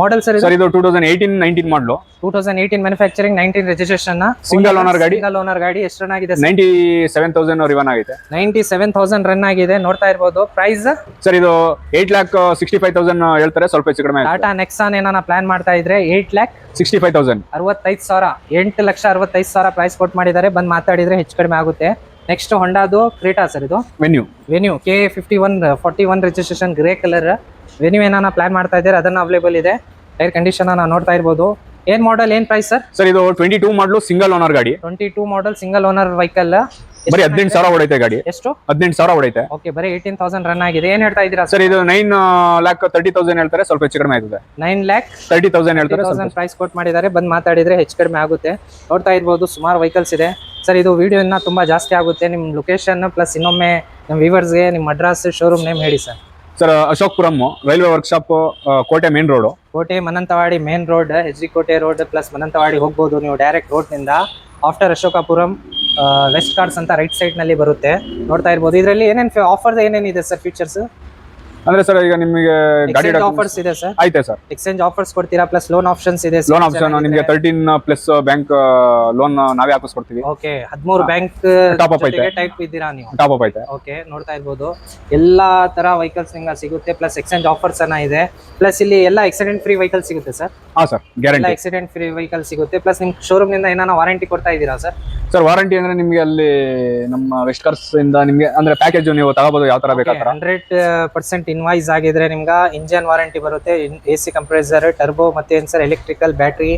ಮಾಡೆಲ್ ಸರ್ ಸರ್ ಇದು two thousand eighteen nineteen model two thousand eighteen manufacturing nineteen registration single owner ಗಾಡಿ. Single owner ಗಾಡಿ. ಎಷ್ಟು run ಆಗಿದೆ ನೈಂಟಿ ಸೆವೆನ್ ತೌಸಂಡ್ ರಿವನ್ ಆಗಿದೆ. ನೈಂಟಿ ಸೆವೆನ್ ತೌಸಂಡ್ ರನ್ ಆಗಿದೆ. ನೋಡ್ತಾ ಇರ್ಬೋದು. ಪ್ರೈಸ್ ಸರ್ ಇದು eight lakh sixty five thousand ಹೇಳ್ತಾರೆ. ಸ್ವಲ್ಪ ಹೆಚ್ಚು ಕಡಿಮೆ ಟಾಟಾ ನೆಕ್ಸಾನ್ ಏನಾನ ಪ್ಲಾನ್ ಮಾಡ್ತಾ ಇದ್ರೆ eight lakh sixty five thousand ಅರವತ್ತೈದು ಸಾವಿರ ಎಂಟು ಲಕ್ಷ ಅರವತ್ತೈದು ಸಾವಿರ ಪ್ರೈಸ್ ಕೊಟ್ಟು ಮಾಡಿದ್ದಾರೆ. ಬಂದು ಮಾತಾಡಿದ್ರೆ ಹೆಚ್ಚು ಕಡಿಮೆ ಆಗುತ್ತೆ. ನೆಕ್ಸ್ಟ್ ಹೊಂಡಾದು ಕ್ರೀಟಾ ಸರ್ ಇದು. Venue Venue K fifty one forty one registration grey colour ಏನಾನ ಪ್ಲಾನ್ ಮಾಡ್ತಾ ಇದ್ದೀರಾ? ಅದನ್ನ ಅವೈಲೇಬಲ್ ಇದೆ. ಟೈರ್ ಕಂಡೀಷನ್ ನಾವು ನೋಡ್ತಾ ಇರ್ಬೋದು. ಏನ್ ಮಾಡೆಲ್ ಏನ್ ಪ್ರೈಸ್ ಸರ್ ಸರ್ ಇದು twenty two model single owner ಗಾಡಿ. Twenty two model single owner vehicle ಬರೀ ಹದಿನೆಂಟು ಸಾವಿರ ಹೊಡೈತೆ ಗಾಡಿ. ಎಷ್ಟು? ಹದಿನೆಂಟು ಸಾವಿರ ಹೊಡೈತೆ. ಓಕೆ ಬರೀ ಏಯ್ಟೀನ್ ತೌಸಂಡ್ ರನ್ ಆಗಿದೆ. ಏನ್ ಹೇಳ್ತಾ ಇದ್ದೀರಾ ಸರ್ ಇದು ನೈನ್ ಲ್ಯಾಕ್ ತರ್ಟಿ ತೌಸಂಡ್ ಹೇಳ್ತಾರೆ. ಸ್ವಲ್ಪ ಹೆಚ್ಚು ಕಡಿಮೆ ಆಗುತ್ತೆ ನೈನ್ ಲ್ಯಾಕ್ ತರ್ಟಿ ತೌಸಂಡ್ ಹೇಳ್ತಾರೆ ತೌಸಂಡ್ ಪ್ರೈಸ್ ಕೊಟ್ಟು ಮಾಡಿದ್ದಾರೆ. ಬಂದು ಮಾತಾಡಿದ್ರೆ ಹೆಚ್ಚು ಕಡಿಮೆ ಆಗುತ್ತೆ. ನೋಡ್ತಾ ಇರ್ಬೋದು ಸುಮಾರು ವೆಹಿಕಲ್ಸ್ ಇದೆ. ಸರ್ ಇದು ವಿಡಿಯೋ ಇನ್ನ ತುಂಬಾ ಜಾಸ್ತಿ ಆಗುತ್ತೆ. ನಿಮ್ಮ ಲೊಕೇಶನ್ ಪ್ಲಸ್ ಇನ್ನೊಮ್ಮೆ ನಮ್ಮ ವ್ಯೂವರ್ಸ್ಗೆ ನಿಮ್ಮ ಅಡ್ರೆಸ್ ಶೋರೂಮ್ ನೇಮ್ ಹೇಳಿ sir sir, Ashokpuram, railway workshop Kote main road Kote Mananthavadi main road H D Kote road plus Mananthavadi ಹೋಗ್ಬೋದು ನೀವು ಡೈರೆಕ್ಟ್ ರೋಡ್ನಿಂದ ಆಫ್ಟರ್ ಅಶೋಕಪುರಂ ವೆಸ್ಟ್ ಕಾರ್ಡ್ಸ್ ಅಂತ ರೈಟ್ ಸೈಡ್ನಲ್ಲಿ ಬರುತ್ತೆ. ನೋಡ್ತಾ ಇರ್ಬೋದು. ಇದರಲ್ಲಿ ಏನೇನು ಆಫರ್ ಏನೇನಿದೆ ಸರ್ ಫೀಚರ್ಸ್ ಅಂದ್ರೆ ಸರ್ ಈಗ ನಿಮಗೆ ಗಾಡಿ ಆಫರ್ಸ್ ಇದೆ ಸರ್ ಐತೆ ಸರ್ ಎಕ್ಸ್ಚೇಂಜ್ ಆಫರ್ಸ್ ಕೊಡ್ತೀರಾ? ಪ್ಲಸ್ ಲೋನ್ ಆಪ್ಷನ್ಸ್ ಇದೆ ಲೋನ್ ಆಪ್ಷನ್ ನಿಮಗೆ ತರ್ಟೀನ್ ಪ್ಲಸ್ ಬ್ಯಾಂಕ್ ಲೋನ್ ನಾವೇ ಹಾಕಿಸ್ಕೊಡ್ತೀವಿ ಓಕೆ ಹದಿಮೂರು ಬ್ಯಾಂಕ್ ಟಾಪ್ ಅಪ್ ಐತೆ. ಟೈಪ್ ಇದ್ದೀರಾ ನೀವು? ಟಾಪ್ ಅಪ್ ಐತೆ. ಓಕೆ ನೋಡ್ತಾ ಇರ್ಬೋದು. ಎಲ್ಲಾ ತರ ವೆಹಿಕಲ್ಸ್ ನಿಮ್ಗೆ ಸಿಗುತ್ತೆ ಪ್ಲಸ್ ಎಕ್ಸ್ಚೇಂಜ್ ಆಫರ್ಸ್ ಅನ್ನ ಇದೆ. ಪ್ಲಸ್ ಇಲ್ಲಿ ಎಲ್ಲ ಆಕ್ಸಿಡೆಂಟ್ ಫ್ರೀ ವೆಹಿಕಲ್ ಸಿಗುತ್ತೆ ಸರ್ ಹಾ sir guarantee accident free vehicle ಸಿಗುತ್ತೆ. ಪ್ಲಸ್ ನಿಮ್ ಶೋರೂಮ್ನಿಂದ ಏನಾನ ವಾರಂಟಿ ಕೊಡ್ತಾ ಇದ್ದೀರಾ ಸರ್ ಸರ್ ವಾರಂಟಿ ಅಂದ್ರೆ ನಿಮಗೆ ಅಲ್ಲಿ ನಮ್ಮ ವೆಸ್ಟ್ ಕಾರ್ಸ್ ಇಂದ ನಿಮಗೆ ಅಂದ್ರೆ ಪ್ಯಾಕೇಜ್ ನೀವು ತಗೋಬಹುದು ಯಾವ ತರ ಬೇಕಾದ್ರೆ ಹಂಡ್ರೆಡ್ ಪರ್ಸೆಂಟ್ ಇನ್ವಾಯ್ಸ್ ಆಗಿದ್ರೆ ನಿಮ್ಗೆ ಇಂಜನ್ ವಾರಂಟಿ ಬರುತ್ತೆ ಎ ಸಿ ಕಂಪ್ರೆಸರ್ ಟರ್ಬೋ ಮತ್ತೆ ಏನ್ ಸರ್ ಎಲೆಕ್ಟ್ರಿಕಲ್ ಬ್ಯಾಟ್ರಿ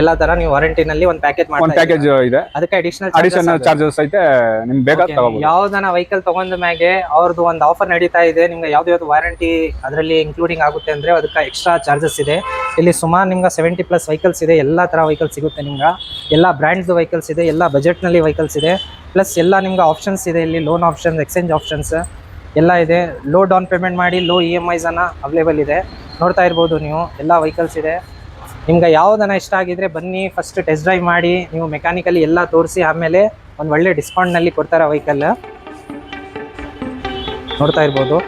ಎಲ್ಲಾ ತರ ನೀವು ವಾರಂಟಿನಲ್ಲಿ ಒಂದು ಪ್ಯಾಕೇಜ್ ಒಂದ್ ಮಾಡಿ ಪ್ಯಾಕೇಜ್ ಇದೆ. ಅದಕ್ಕೆ ಅಡಿಷನಲ್ ಅಡಿಷನಲ್ ಚಾರ್ಜಸ್ ಐತೆ ನಿಮ್ಗೆ ಬೇಕಾದ ತಗೋಬಹುದು ಯಾವ್ದನ ವೆಹಿಕಲ್ ತಗೊಂಡ ಮ್ಯಾಗೆ ಅವ್ರದ್ದು ಒಂದು ಆಫರ್ ನಡೀತಾ ಇದೆ ನಿಮ್ಗೆ ಯಾವ್ದು ಯಾವ್ದು ವಾರಂಟಿ ಅದರಲ್ಲಿ ಇನ್ಕ್ಲೂಡಿಂಗ್ ಆಗುತ್ತೆ ಅಂದ್ರೆ ಅದಕ್ಕೆ ಎಕ್ಸ್ಟ್ರಾ ಚಾರ್ಜಸ್ ಇದೆ. ಇಲ್ಲಿ ಸುಮಾರು ನಿಮ್ಗೆ ಸೆವೆಂಟಿ ಪ್ಲಸ್ ವೆಹಿಕಲ್ಸ್ ಇದೆ ಎಲ್ಲಾ ತರ ವೆಹಿಕಲ್ ಸಿಗುತ್ತೆ ನಿಮ್ಗೆ. ಎಲ್ಲ ಬ್ರ್ಯಾಂಡ್ಸ್ ವೆಹಿಕಲ್ಸ್ ಇದೆ ಎಲ್ಲ ಬಜೆಟ್ನಲ್ಲಿ ವೆಹಿಕಲ್ಸ್ ಇದೆ. ಪ್ಲಸ್ ಎಲ್ಲ ನಿಮ್ಗೆ ಆಪ್ಷನ್ಸ್ ಇದೆ ಇಲ್ಲಿ ಲೋನ್ ಆಪ್ಷನ್ಸ್ ಎಕ್ಸ್ಚೇಂಜ್ ಆಪ್ಷನ್ಸ್ ಎಲ್ಲ ಇದೆ. ಲೋ ಡೌನ್ ಪೇಮೆಂಟ್ ಮಾಡಿ ಲೋ ಇ ಎಂ ಐಸನ್ನು ಅವೈಲೇಬಲ್ ಇದೆ. ನೋಡ್ತಾ ಇರ್ಬೋದು ನೀವು, ಎಲ್ಲ ವೆಹಿಕಲ್ಸ್ ಇದೆ. ನಿಮ್ಗೆ ಯಾವ್ದನ್ನ ಇಷ್ಟ ಆಗಿದ್ರೆ ಬನ್ನಿ ಫಸ್ಟ್ ಟೆಸ್ಟ್ ಡ್ರೈವ್ ಮಾಡಿ, ನೀವು ಮೆಕ್ಯಾನಿಕಲಿ ಎಲ್ಲ ತೋರಿಸಿ, ಆಮೇಲೆ ಒಂದು ಒಳ್ಳೆ ಡಿಸ್ಕೌಂಟ್ನಲ್ಲಿ ಕೊಡ್ತಾರೆ ವೆಹಿಕಲ್ ನೋಡ್ತಾ ಇರ್ಬೋದು.